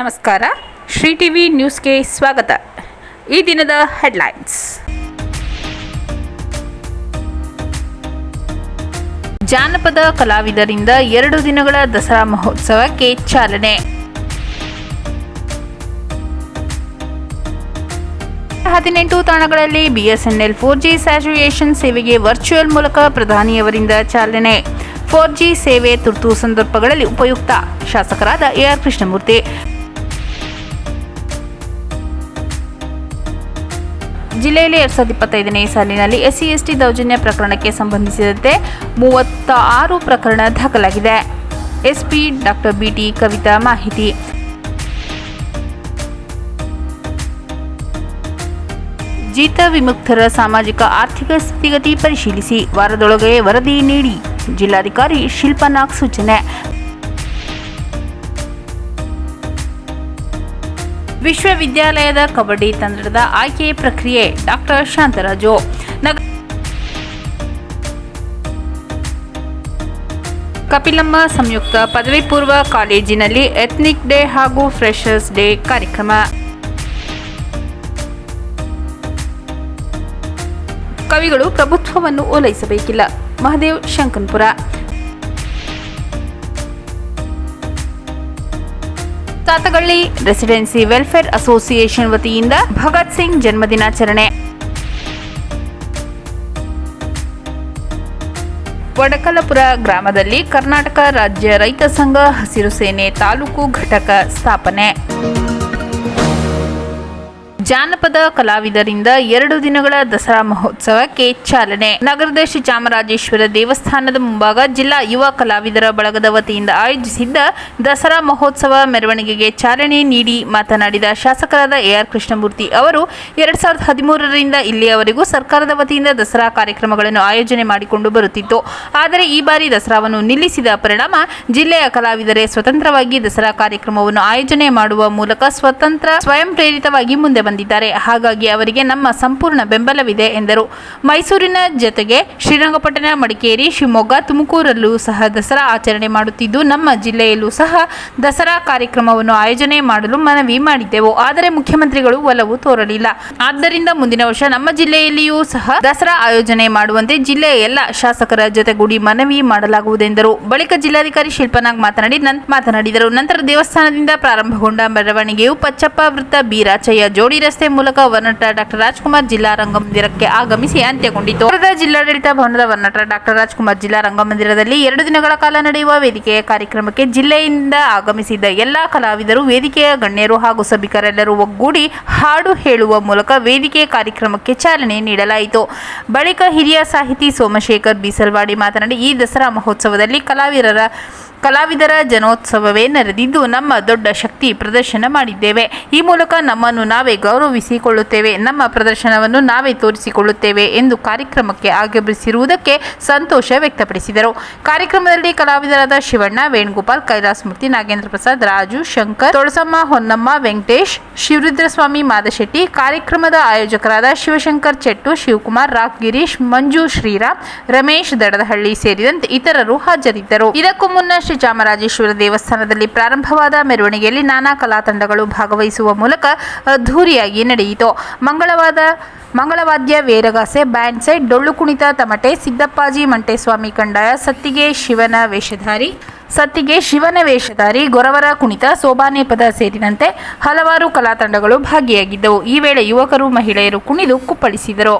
ನಮಸ್ಕಾರ. ಶ್ರೀ ಟಿವಿ ನ್ಯೂಸ್ಗೆ ಸ್ವಾಗತ. ಈ ದಿನದ ಹೆಡ್ಲೈನ್ಸ್. ಜಾನಪದ ಕಲಾವಿದರಿಂದ ಎರಡು ದಿನಗಳ ದಸರಾ ಮಹೋತ್ಸವಕ್ಕೆ ಚಾಲನೆ. ಹದಿನೆಂಟು ತಾಣಗಳಲ್ಲಿ ಬಿಎಸ್ಎನ್ಎಲ್ ಫೋರ್ ಜಿ ಸ್ಯಾಚುಯೇಷನ್ ಸೇವೆಗೆ ವರ್ಚುವಲ್ ಮೂಲಕ ಪ್ರಧಾನಿಯವರಿಂದ ಚಾಲನೆ. ಫೋರ್ ಜಿ ಸೇವೆ ತುರ್ತು ಸಂದರ್ಭಗಳಲ್ಲಿ ಉಪಯುಕ್ತ. ಶಾಸಕರಾದ ಎಆರ್ ಕೃಷ್ಣಮೂರ್ತಿ ಜಿಲ್ಲೆಯಲ್ಲಿ ಎರಡ್ ಸಾವಿರದ ಇಪ್ಪತ್ತೈದನೇ ಸಾಲಿನಲ್ಲಿ ಎಸ್ಸಿ ಎಸ್ಟಿ ದೌರ್ಜನ್ಯ ಪ್ರಕರಣಕ್ಕೆ ಸಂಬಂಧಿಸಿದಂತೆ ಮೂವತ್ತ ಆರು ಪ್ರಕರಣ ದಾಖಲಾಗಿದೆ. ಎಸ್ಪಿ ಡಾಕ್ಟರ್ ಬಿಟಿ ಕವಿತಾ ಮಾಹಿತಿ. ಜೀತ ವಿಮುಕ್ತರ ಸಾಮಾಜಿಕ ಆರ್ಥಿಕ ಸ್ಥಿತಿಗತಿ ಪರಿಶೀಲಿಸಿ ವಾರದೊಳಗೆ ವರದಿ ನೀಡಿ. ಜಿಲ್ಲಾಧಿಕಾರಿ ಶಿಲ್ಪನಾಗ್ ಸೂಚನೆ. ವಿಶ್ವವಿದ್ಯಾಲಯದ ಕಬಡ್ಡಿ ತಂಡದ ಆಯ್ಕೆ ಪ್ರಕ್ರಿಯೆ ಡಾಕ್ಟರ್ ಶಾಂತರಾಜು. ಕಪಿಲಮ್ಮ ಸಂಯುಕ್ತ ಪದವಿ ಪೂರ್ವ ಕಾಲೇಜಿನಲ್ಲಿ ಎಥ್ನಿಕ್ ಡೇ ಹಾಗೂ ಫ್ರೆಶರ್ಸ್ ಡೇ ಕಾರ್ಯಕ್ರಮ. ಕವಿಗಳು ಪ್ರಭುತ್ವವನ್ನು ಓಲೈಸಬೇಕಿಲ್ಲ. Mahadev Shankanpura. Tatagalli residency welfare association ವತಿಯಿಂದ ಭಗತ್ ಸಿಂಗ್ ಜನ್ಮದಿನಾಚರಣೆ. ವಡಕಲಪುರ ಗ್ರಾಮದಲ್ಲಿ ಕರ್ನಾಟಕ ರಾಜ್ಯ ರೈತ ಸಂಘ ಹಸಿರು ಸೇನೆ ತಾಲೂಕು ಘಟಕ ಸ್ಥಾಪನೆ. ಜಾನಪದ ಕಲಾವಿದರಿಂದ ಎರಡು ದಿನಗಳ ದಸರಾ ಮಹೋತ್ಸವಕ್ಕೆ ಚಾಲನೆ. ನಗರದ ಶ್ರೀ ಚಾಮರಾಜೇಶ್ವರ ದೇವಸ್ಥಾನದ ಮುಂಭಾಗ ಜಿಲ್ಲಾ ಯುವ ಕಲಾವಿದರ ಬಳಗದ ವತಿಯಿಂದ ಆಯೋಜಿಸಿದ್ದ ದಸರಾ ಮಹೋತ್ಸವ ಮೆರವಣಿಗೆಗೆ ಚಾಲನೆ ನೀಡಿ ಮಾತನಾಡಿದ ಶಾಸಕರಾದ ಎಆರ್ ಕೃಷ್ಣಮೂರ್ತಿ ಅವರು, ಎರಡ್ ಸಾವಿರದ ಹದಿಮೂರರಿಂದ ಇಲ್ಲಿಯವರೆಗೂ ಸರ್ಕಾರದ ವತಿಯಿಂದ ದಸರಾ ಕಾರ್ಯಕ್ರಮಗಳನ್ನು ಆಯೋಜನೆ ಮಾಡಿಕೊಂಡು ಬರುತ್ತಿತ್ತು. ಆದರೆ ಈ ಬಾರಿ ದಸರಾವನ್ನು ನಿಲ್ಲಿಸಿದ ಪರಿಣಾಮ ಜಿಲ್ಲೆಯ ಕಲಾವಿದರೇ ಸ್ವತಂತ್ರವಾಗಿ ದಸರಾ ಕಾರ್ಯಕ್ರಮವನ್ನು ಆಯೋಜನೆ ಮಾಡುವ ಮೂಲಕ ಸ್ವತಂತ್ರ ಸ್ವಯಂ ಪ್ರೇರಿತವಾಗಿ ಮುಂದೆ ಬಂದಿದ್ದಾರೆ ಹಾಗಾಗಿ ಅವರಿಗೆ ನಮ್ಮ ಸಂಪೂರ್ಣ ಬೆಂಬಲವಿದೆ ಎಂದರು. ಮೈಸೂರಿನ ಜೊತೆಗೆ ಶ್ರೀರಂಗಪಟ್ಟಣ, ಮಡಿಕೇರಿ, ಶಿವಮೊಗ್ಗ, ತುಮಕೂರಲ್ಲೂ ಸಹ ದಸರಾ ಆಚರಣೆ ಮಾಡುತ್ತಿದ್ದು, ನಮ್ಮ ಜಿಲ್ಲೆಯಲ್ಲೂ ಸಹ ದಸರಾ ಕಾರ್ಯಕ್ರಮವನ್ನು ಆಯೋಜನೆ ಮಾಡಲು ಮನವಿ ಮಾಡಿದ್ದೆವು. ಆದರೆ ಮುಖ್ಯಮಂತ್ರಿಗಳು ಒಲವು ತೋರಲಿಲ್ಲ. ಆದ್ದರಿಂದ ಮುಂದಿನ ವರ್ಷ ನಮ್ಮ ಜಿಲ್ಲೆಯಲ್ಲಿಯೂ ಸಹ ದಸರಾ ಆಯೋಜನೆ ಮಾಡುವಂತೆ ಜಿಲ್ಲೆಯ ಎಲ್ಲ ಶಾಸಕರ ಜೊತೆಗೂಡಿ ಮನವಿ ಮಾಡಲಾಗುವುದೆಂದರು. ಬಳಿಕ ಜಿಲ್ಲಾಧಿಕಾರಿ ಶಿಲ್ಪನಾಗ್ ಮಾತನಾಡಿ ಮಾತನಾಡಿದರು. ನಂತರ ದೇವಸ್ಥಾನದಿಂದ ಪ್ರಾರಂಭಗೊಂಡ ಮೆರವಣಿಗೆಯು ಪಚ್ಚಪ್ಪ ವೃತ್ತ ಬೀರಾಚಯ್ಯ ಜೋಡಿ ರಸ್ತೆ ಮೂಲಕ ವರ್ನಟ ಡಾಕ್ಟರ್ ರಾಜ್ಕುಮಾರ್ ಜಿಲ್ಲಾ ರಂಗಮಂದಿರಕ್ಕೆ ಆಗಮಿಸಿ ಅಂತ್ಯಗೊಂಡಿತು. ಜಿಲ್ಲಾಡಳಿತ ಭವನದ ವನಟ ಡಾಕ್ಟರ್ ರಾಜ್ಕುಮಾರ್ ಜಿಲ್ಲಾ ರಂಗಮಂದಿರದಲ್ಲಿ ಎರಡು ದಿನಗಳ ಕಾಲ ನಡೆಯುವ ವೇದಿಕೆಯ ಕಾರ್ಯಕ್ರಮಕ್ಕೆ ಜಿಲ್ಲೆಯಿಂದ ಆಗಮಿಸಿದ್ದ ಎಲ್ಲಾ ಕಲಾವಿದರು, ವೇದಿಕೆಯ ಗಣ್ಯರು ಹಾಗೂ ಸಭಿಕರೆಲ್ಲರೂ ಒಗ್ಗೂಡಿ ಹಾಡು ಹೇಳುವ ಮೂಲಕ ವೇದಿಕೆ ಕಾರ್ಯಕ್ರಮಕ್ಕೆ ಚಾಲನೆ ನೀಡಲಾಯಿತು. ಬಳಿಕ ಹಿರಿಯ ಸಾಹಿತಿ ಸೋಮಶೇಖರ್ ಬೀಸಲ್ವಾಡಿ ಮಾತನಾಡಿ, ಈ ದಸರಾ ಮಹೋತ್ಸವದಲ್ಲಿ ಕಲಾವಿದರ ಕಲಾವಿದರ ಜನೋತ್ಸವವೇ ನಡೆದಿದ್ದು ನಮ್ಮ ದೊಡ್ಡ ಶಕ್ತಿ ಪ್ರದರ್ಶನ ಮಾಡಿದ್ದೇವೆ. ಈ ಮೂಲಕ ನಮ್ಮನ್ನು ನಾವೇ ಗೌರವಿಸಿಕೊಳ್ಳುತ್ತೇವೆ. ನಮ್ಮ ಪ್ರದರ್ಶನವನ್ನು ನಾವೇ ತೋರಿಸಿಕೊಳ್ಳುತ್ತೇವೆ ಎಂದು ಕಾರ್ಯಕ್ರಮಕ್ಕೆ ಆಗಮಿಸಿರುವುದಕ್ಕೆ ಸಂತೋಷ ವ್ಯಕ್ತಪಡಿಸಿದರು. ಕಾರ್ಯಕ್ರಮದಲ್ಲಿ ಕಲಾವಿದರಾದ ಶಿವಣ್ಣ, ವೇಣುಗೋಪಾಲ್ ಕೈಲಾಸಮೂರ್ತಿ ನಾಗೇಂದ್ರ ಪ್ರಸಾದ್, ರಾಜು, ಶಂಕರ್, ತೊಳಸಮ್ಮ, ಹೊನ್ನಮ್ಮ, ವೆಂಕಟೇಶ್, ಶಿವರುದ್ರಸ್ವಾಮಿ, ಮಾದಶೆಟ್ಟಿ, ಕಾರ್ಯಕ್ರಮದ ಆಯೋಜಕರಾದ ಶಿವಶಂಕರ್ ಚೆಟ್ಟು, ಶಿವಕುಮಾರ್, ರಾಕ್ ಗಿರೀಶ್, ಮಂಜು ಶ್ರೀರಾಮ್, ರಮೇಶ್ ದಡದಹಳ್ಳಿ ಸೇರಿದಂತೆ ಇತರರು ಹಾಜರಿದ್ದರು. ಇದಕ್ಕೂ ಮುನ್ನ ಶ್ರೀ ಚಾಮರಾಜೇಶ್ವರ ದೇವಸ್ಥಾನದಲ್ಲಿ ಪ್ರಾರಂಭವಾದ ಮೆರವಣಿಗೆಯಲ್ಲಿ ನಾನಾ ಕಲಾ ತಂಡಗಳು ಭಾಗವಹಿಸುವ ಮೂಲಕ ಅದ್ಧೂರಿಯಾಗಿ ನಡೆಯಿತು. ಮಂಗಳವಾದ, ಮಂಗಳವಾದ್ಯ ವೇರಗಾಸೆ, ಬ್ಯಾಂಡ್ ಸೈಡ್, ಡೊಳ್ಳು ಕುಣಿತ, ತಮಟೆ, ಸಿದ್ದಪ್ಪಾಜಿ, ಮಂಟೇಸ್ವಾಮಿ ಕಂಡಾಯ, ಸತ್ತಿಗೆ ಶಿವನ ವೇಷಧಾರಿ, ಸತ್ತಿಗೆ ಶಿವನ ವೇಷಧಾರಿ, ಗೊರವರ ಕುಣಿತ ಸೋಬಾನೆ ಪದ ಸೇರಿದಂತೆ ಹಲವಾರು ಕಲಾ ತಂಡಗಳು ಭಾಗಿಯಾಗಿದ್ದವು. ಈ ವೇಳೆ ಯುವಕರು, ಮಹಿಳೆಯರು ಕುಣಿದು ಕುಪ್ಪಳಿಸಿದರು.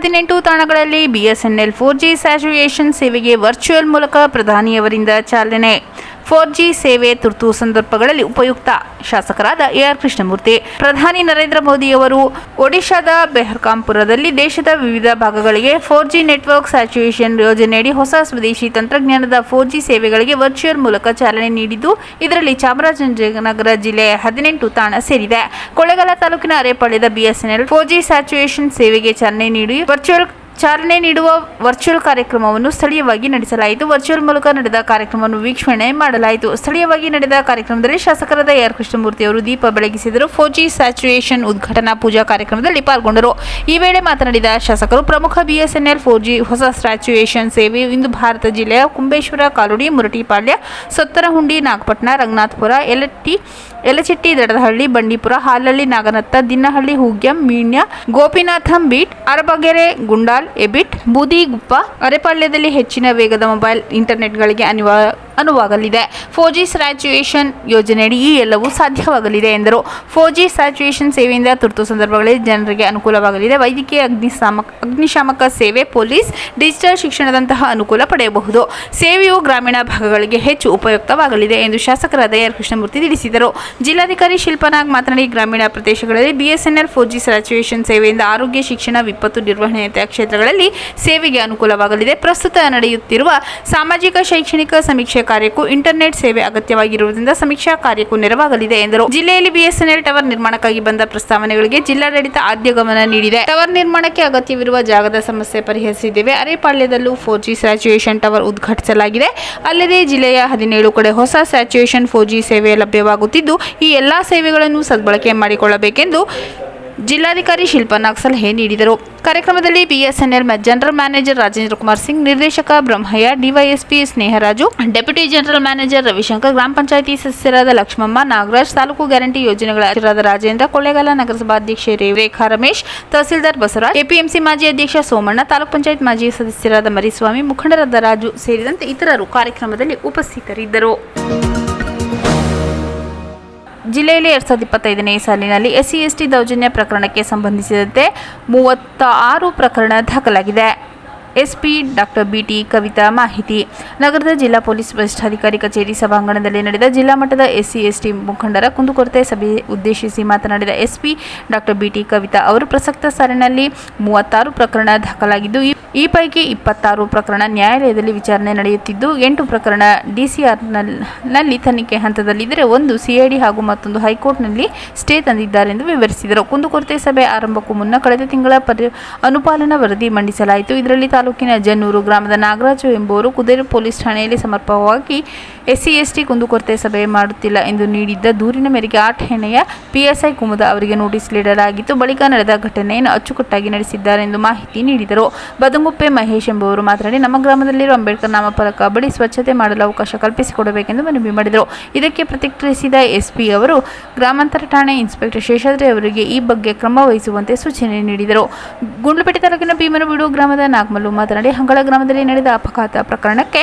ಹದಿನೆಂಟು ತಾಣಗಳಲ್ಲಿ ಬಿಎಸ್ಎನ್ಎಲ್ ಫೋರ್ ಜಿ ಸ್ಯಾಚುಯೇಷನ್ ಸೇವೆಗೆ ವರ್ಚುವಲ್ ಮೂಲಕ ಪ್ರಧಾನಿಯವರಿಂದ ಚಾಲನೆ. ಫೋರ್ ಜಿ ಸೇವೆ ತುರ್ತು ಸಂದರ್ಭಗಳಲ್ಲಿ ಉಪಯುಕ್ತ. ಶಾಸಕರಾದ ಎಆರ್ ಕೃಷ್ಣಮೂರ್ತಿ, ಪ್ರಧಾನಿ ನರೇಂದ್ರ ಮೋದಿ ಅವರು ಒಡಿಶಾದ ಬೆಹರ್ಕಾಂಪುರದಲ್ಲಿ ದೇಶದ ವಿವಿಧ ಭಾಗಗಳಿಗೆ ಫೋರ್ ಜಿ ನೆಟ್ವರ್ಕ್ ಸ್ಯಾಚುಯೇಷನ್ ಯೋಜನೆಯಡಿ ಹೊಸ ಸ್ವದೇಶಿ ತಂತ್ರಜ್ಞಾನದ ಫೋರ್ ಜಿ ಸೇವೆಗಳಿಗೆ ವರ್ಚುವಲ್ ಮೂಲಕ ಚಾಲನೆ ನೀಡಿದ್ದು, ಇದರಲ್ಲಿ ಚಾಮರಾಜನಗರ ಜಿಲ್ಲೆಯ ಹದಿನೆಂಟು ತಾಣ ಸೇರಿದೆ ಕೊಳ್ಳೇಗಾಲ ತಾಲೂಕಿನ ಅರೇಪಳ್ಳದ ಬಿಎಸ್ಎನ್ಎಲ್ ಫೋರ್ ಜಿ ಸ್ಯಾಚುಯೇಷನ್ ಸೇವೆಗೆ ಚಾಲನೆ ನೀಡಿ ವರ್ಚುವಲ್ ಚಾಲನೆ ನೀಡುವ ವರ್ಚುವಲ್ ಕಾರ್ಯಕ್ರಮವನ್ನು ಸ್ಥಳೀಯವಾಗಿ ನಡೆಸಲಾಯಿತು. ವರ್ಚುವಲ್ ಮೂಲಕ ನಡೆದ ಕಾರ್ಯಕ್ರಮವನ್ನು ವೀಕ್ಷಣೆ ಮಾಡಲಾಯಿತು. ಸ್ಥಳೀಯವಾಗಿ ನಡೆದ ಕಾರ್ಯಕ್ರಮದಲ್ಲಿ ಶಾಸಕರಾದ ಎಆರ್ ಕೃಷ್ಣಮೂರ್ತಿ ಅವರು ದೀಪ ಬೆಳಗಿಸಿದರು. ಫೋಜಿ ಸ್ಯಾಚುಯೇಷನ್ ಉದ್ಘಾಟನಾ ಪೂಜಾ ಕಾರ್ಯಕ್ರಮದಲ್ಲಿ ಪಾಲ್ಗೊಂಡರು. ಈ ವೇಳೆ ಮಾತನಾಡಿದ ಶಾಸಕರು, ಪ್ರಮುಖ ಬಿಎಸ್ಎನ್ಎಲ್ ಫೋರ್ ಜಿ ಹೊಸ ಸ್ಯಾಚುಯೇಷನ್ ಸೇವೆ ಇಂದು ಭಾರತ ಜಿಲ್ಲೆಯ ಕುಂಬೇಶ್ವರ ಕಾಲುಡಿ, ಮುರಟಿಪಾಳ್ಯ, ಸೊತ್ತರಹುಂಡಿ ನಾಗಪಟ್ಟಣ ರಂಗನಾಥಪುರ ಎಲಟ್ಟಿ ಎಲಚಿಟ್ಟಿ, ದಡದಹಳ್ಳಿ, ಬಂಡೀಪುರ ಹಾಲಹಳ್ಳಿ ನಾಗನತ್ತ ದಿನ್ನಹಳ್ಳಿ ಹೂಗ್ಯಂ ಮೀಣ್ಯ, ಗೋಪಿನಾಥಂ ಬೀಟ್, ಅರಬಗೆರೆ, ಗುಂಡಾಲ್ ಎಬಿಟ್ ಬೂದಿಗುಪ್ಪ ಅರೆಪಾಳ್ಯದಲ್ಲಿ ಹೆಚ್ಚಿನ ವೇಗದ ಮೊಬೈಲ್ ಇಂಟರ್ನೆಟ್ಗಳಿಗೆ ಅನಿವಾ ಅನುವಾಗಲಿದೆ. ಫೋರ್ ಜಿ ಸ್ಯಾಚುಯೇಷನ್ ಯೋಜನೆಯಡಿ ಈ ಎಲ್ಲವೂ ಸಾಧ್ಯವಾಗಲಿದೆ ಎಂದರು. ಫೋರ್ ಜಿ ಸ್ಯಾಚುಯೇಷನ್ ಸೇವೆಯಿಂದ ತುರ್ತು ಸಂದರ್ಭಗಳಲ್ಲಿ ಜನರಿಗೆ ಅನುಕೂಲವಾಗಲಿದೆ. ವೈದ್ಯಕೀಯ ಅಗ್ನಿಶಾಮಕ ಅಗ್ನಿಶಾಮಕ ಸೇವೆ ಪೊಲೀಸ್, ಡಿಜಿಟಲ್ ಶಿಕ್ಷಣದಂತಹ ಅನುಕೂಲ ಪಡೆಯಬಹುದು. ಸೇವೆಯು ಗ್ರಾಮೀಣ ಭಾಗಗಳಿಗೆ ಹೆಚ್ಚು ಉಪಯುಕ್ತವಾಗಲಿದೆ ಎಂದು ಶಾಸಕರಾದ ಆರ್ ಕೃಷ್ಣಮೂರ್ತಿ ತಿಳಿಸಿದರು. ಜಿಲ್ಲಾಧಿಕಾರಿ ಶಿಲ್ಪನಾಗ್ ಮಾತನಾಡಿ, ಗ್ರಾಮೀಣ ಪ್ರದೇಶಗಳಲ್ಲಿ ಬಿಎಸ್ಎನ್ಎಲ್ ಫೋರ್ ಜಿ ಸ್ಯಾಚುಯೇಷನ್ ಸೇವೆಯಿಂದ ಆರೋಗ್ಯ, ಶಿಕ್ಷಣ, ವಿಪತ್ತು ನಿರ್ವಹಣೆಯಂತಹ ಕ್ಷೇತ್ರಗಳಲ್ಲಿ ಸೇವೆಗೆ ಅನುಕೂಲವಾಗಲಿದೆ. ಪ್ರಸ್ತುತ ನಡೆಯುತ್ತಿರುವ ಸಾಮಾಜಿಕ, ಶೈಕ್ಷಣಿಕ ಸಮೀಕ್ಷೆ ಕಾರ್ಯಕ್ಕೂ ಇಂಟರ್ನೆಟ್ ಸೇವೆ ಅಗತ್ಯವಾಗಿರುವುದರಿಂದ ಸಮೀಕ್ಷಾ ಕಾರ್ಯಕ್ಕೂ ನೆರವಾಗಲಿದೆ ಎಂದರು. ಜಿಲ್ಲೆಯಲ್ಲಿ ಬಿಎಸ್ಎನ್ಎಲ್ ಟವರ್ ನಿರ್ಮಾಣಕ್ಕಾಗಿ ಬಂದ ಪ್ರಸ್ತಾವನೆಗಳಿಗೆ ಜಿಲ್ಲಾಡಳಿತ ಆದ್ಯ ಗಮನ ನೀಡಿದೆ. ಟವರ್ ನಿರ್ಮಾಣಕ್ಕೆ ಅಗತ್ಯವಿರುವ ಜಾಗದ ಸಮಸ್ಯೆ ಪರಿಹರಿಸಿದ್ದೇವೆ. ಅರೆಪಾಳ್ಯದಲ್ಲೂ ಫೋರ್ ಜಿ ಸ್ಯಾಚುಯೇಷನ್ ಟವರ್ ಉದ್ಘಾಟಿಸಲಾಗಿದೆ. ಅಲ್ಲದೆ ಜಿಲ್ಲೆಯ ಹದಿನೇಳು ಕಡೆ ಹೊಸ ಸ್ಯಾಚುಯೇಷನ್ ಫೋರ್ ಸೇವೆ ಲಭ್ಯವಾಗುತ್ತಿದ್ದು, ಈ ಎಲ್ಲಾ ಸೇವೆಗಳನ್ನು ಸದ್ಬಳಕೆ ಮಾಡಿಕೊಳ್ಳಬೇಕೆಂದು ಜಿಲ್ಲಾಧಿಕಾರಿ ಶಿಲ್ಪನಾಗ್ ಸಲಹೆ ನೀಡಿದರು. ಕಾರ್ಯಕ್ರಮದಲ್ಲಿ BSNL general manager Rajendra Kumar Singh, ನಿರ್ದೇಶಕ Brahmaiah, DYSP Sneharaju, deputy general manager Ravishankar, ಗ್ರಾಮ ಪಂಚಾಯಿತಿ ಸದಸ್ಯರಾದ ಲಕ್ಷ್ಮಮ್ಮ, ನಾಗರಾಜ್, ತಾಲೂಕು ಗ್ಯಾರಂಟಿ ಯೋಜನೆಗಳ ಅಧ್ಯಕ್ಷರಾದ ರಾಜೇಂದ್ರ, ಕೊಳ್ಳೇಗಾಲ ನಗರಸಭಾಧ್ಯಕ್ಷೆ ರೇಖಾ ರಮೇಶ್, ತಹಸೀಲ್ದಾರ್ ಬಸವರಾಜ್ ಎಪಿಎಂಸಿ ಮಾಜಿ ಅಧ್ಯಕ್ಷ ಸೋಮಣ್ಣ, ತಾಲೂಕು ಪಂಚಾಯತ್ ಮಾಜಿ ಸದಸ್ಯರಾದ ಮರಿಸ್ವಾಮಿ, ಮುಖಂಡರಾದ ರಾಜು ಸೇರಿದಂತೆ ಇತರರು ಕಾರ್ಯಕ್ರಮದಲ್ಲಿ ಉಪಸ್ಥಿತರಿದ್ದರು. ಜಿಲ್ಲೆಯಲ್ಲಿ ಎರಡ್ ಸಾವಿರದ ಇಪ್ಪತ್ತೈದನೇ ಸಾಲಿನಲ್ಲಿ ಎಸ್ಸಿ ಎಸ್ಟಿ ದೌರ್ಜನ್ಯ ಪ್ರಕರಣಕ್ಕೆ ಸಂಬಂಧಿಸಿದಂತೆ ಮೂವತ್ತ ಆರು ಪ್ರಕರಣ ದಾಖಲಾಗಿದೆ. ಎಸ್ಪಿ ಡಾಕ್ಟರ್ ಬಿಟಿ ಕವಿತಾ ಮಾಹಿತಿ. ನಗರದ ಜಿಲ್ಲಾ ಪೊಲೀಸ್ ವರಿಷ್ಠಾಧಿಕಾರಿ ಕಚೇರಿ ಸಭಾಂಗಣದಲ್ಲಿ ನಡೆದ ಜಿಲ್ಲಾ ಮಟ್ಟದ ಎಸ್ಸಿ, ಎಸ್ಟಿ ಮುಖಂಡರ ಕುಂದುಕೊರತೆ ಸಭೆ ಉದ್ದೇಶಿಸಿ ಮಾತನಾಡಿದ ಎಸ್ಪಿ ಡಾಕ್ಟರ್ ಬಿಟಿ ಕವಿತಾ ಅವರು, ಪ್ರಸಕ್ತ ಸಾಲಿನಲ್ಲಿ ಮೂವತ್ತಾರು ಪ್ರಕರಣ ದಾಖಲಾಗಿದ್ದು, ಈ- ಪೈಕಿ ಇಪ್ಪತ್ತಾರು ಪ್ರಕರಣ ನ್ಯಾಯಾಲಯದಲ್ಲಿ ವಿಚಾರಣೆ ನಡೆಯುತ್ತಿದ್ದು, ಎಂಟು ಪ್ರಕರಣ ಡಿಸಿಆರ್ನಲ್ಲಿ ತನಿಖೆ ಹಂತದಲ್ಲಿದ್ದರೆ ಒಂದು ಸಿಐಡಿ ಹಾಗೂ ಮತ್ತೊಂದು ಹೈಕೋರ್ಟ್ನಲ್ಲಿ ಸ್ಟೇ ತಂದಿದ್ದಾರೆ ಎಂದು ವಿವರಿಸಿದರು. ಕುಂದುಕೊರತೆ ಸಭೆ ಆರಂಭಕ್ಕೂ ಮುನ್ನ ಕಳೆದ ತಿಂಗಳ ಪರಿ ಅನುಪಾಲನಾ ವರದಿ ಮಂಡಿಸಲಾಯಿತು. ಇದರಲ್ಲಿ ತಾಲೂಕಿನ ಜನ್ನೂರು ಗ್ರಾಮದ ನಾಗರಾಜು ಎಂಬುವರು ಕುದೇರು ಪೊಲೀಸ್ ಠಾಣೆಯಲ್ಲಿ ಸಮರ್ಪಕವಾಗಿ ಎಸ್ಸಿ, ಎಸ್ಟಿ ಕುಂದುಕೊರತೆ ಸಭೆ ಮಾಡುತ್ತಿಲ್ಲ ಎಂದು ನೀಡಿದ್ದ ದೂರಿನ ಮೇರೆಗೆ ಆ ಠಾಣೆಯ ಪಿಎಸ್ಐ ಕುಮುದ ಅವರಿಗೆ ನೋಟಿಸ್ ನೀಡಲಾಗಿತ್ತು. ಬಳಿಕ ನಡೆದ ಘಟನೆಯನ್ನು ಅಚ್ಚುಕಟ್ಟಾಗಿ ನಡೆಸಿದ್ದಾರೆ ಎಂದು ಮಾಹಿತಿ ನೀಡಿದರು. ಬದಂಗುಪ್ಪೆ ಮಹೇಶ್ ಎಂಬುವರು ಮಾತನಾಡಿ, ನಮ್ಮ ಗ್ರಾಮದಲ್ಲಿರುವ ಅಂಬೇಡ್ಕರ್ ನಾಮಫಲಕ ಬಳಿ ಸ್ವಚ್ಛತೆ ಮಾಡಲು ಅವಕಾಶ ಕಲ್ಪಿಸಿಕೊಡಬೇಕೆಂದು ಮನವಿ ಮಾಡಿದರು. ಇದಕ್ಕೆ ಪ್ರತಿಕ್ರಿಯಿಸಿದ ಎಸ್ಪಿ ಅವರು, ಗ್ರಾಮಾಂತರ ಠಾಣೆ ಇನ್ಸ್ಪೆಕ್ಟರ್ ಶೇಷಾದ್ರಿ ಅವರಿಗೆ ಈ ಬಗ್ಗೆ ಕ್ರಮ ವಹಿಸುವಂತೆ ಸೂಚನೆ ನೀಡಿದರು. ಗುಂಡ್ಲುಪೇಟೆ ತಾಲೂಕಿನ ಭೀಮನಬೀಡು ಗ್ರಾಮದ ನಾಗಮಲ್ಲು ಮಾತನಾಡಿ ಹಂಗಳ ಗ್ರಾಮದಲ್ಲಿ ನಡೆದ ಅಪಘಾತ ಪ್ರಕರಣಕ್ಕೆ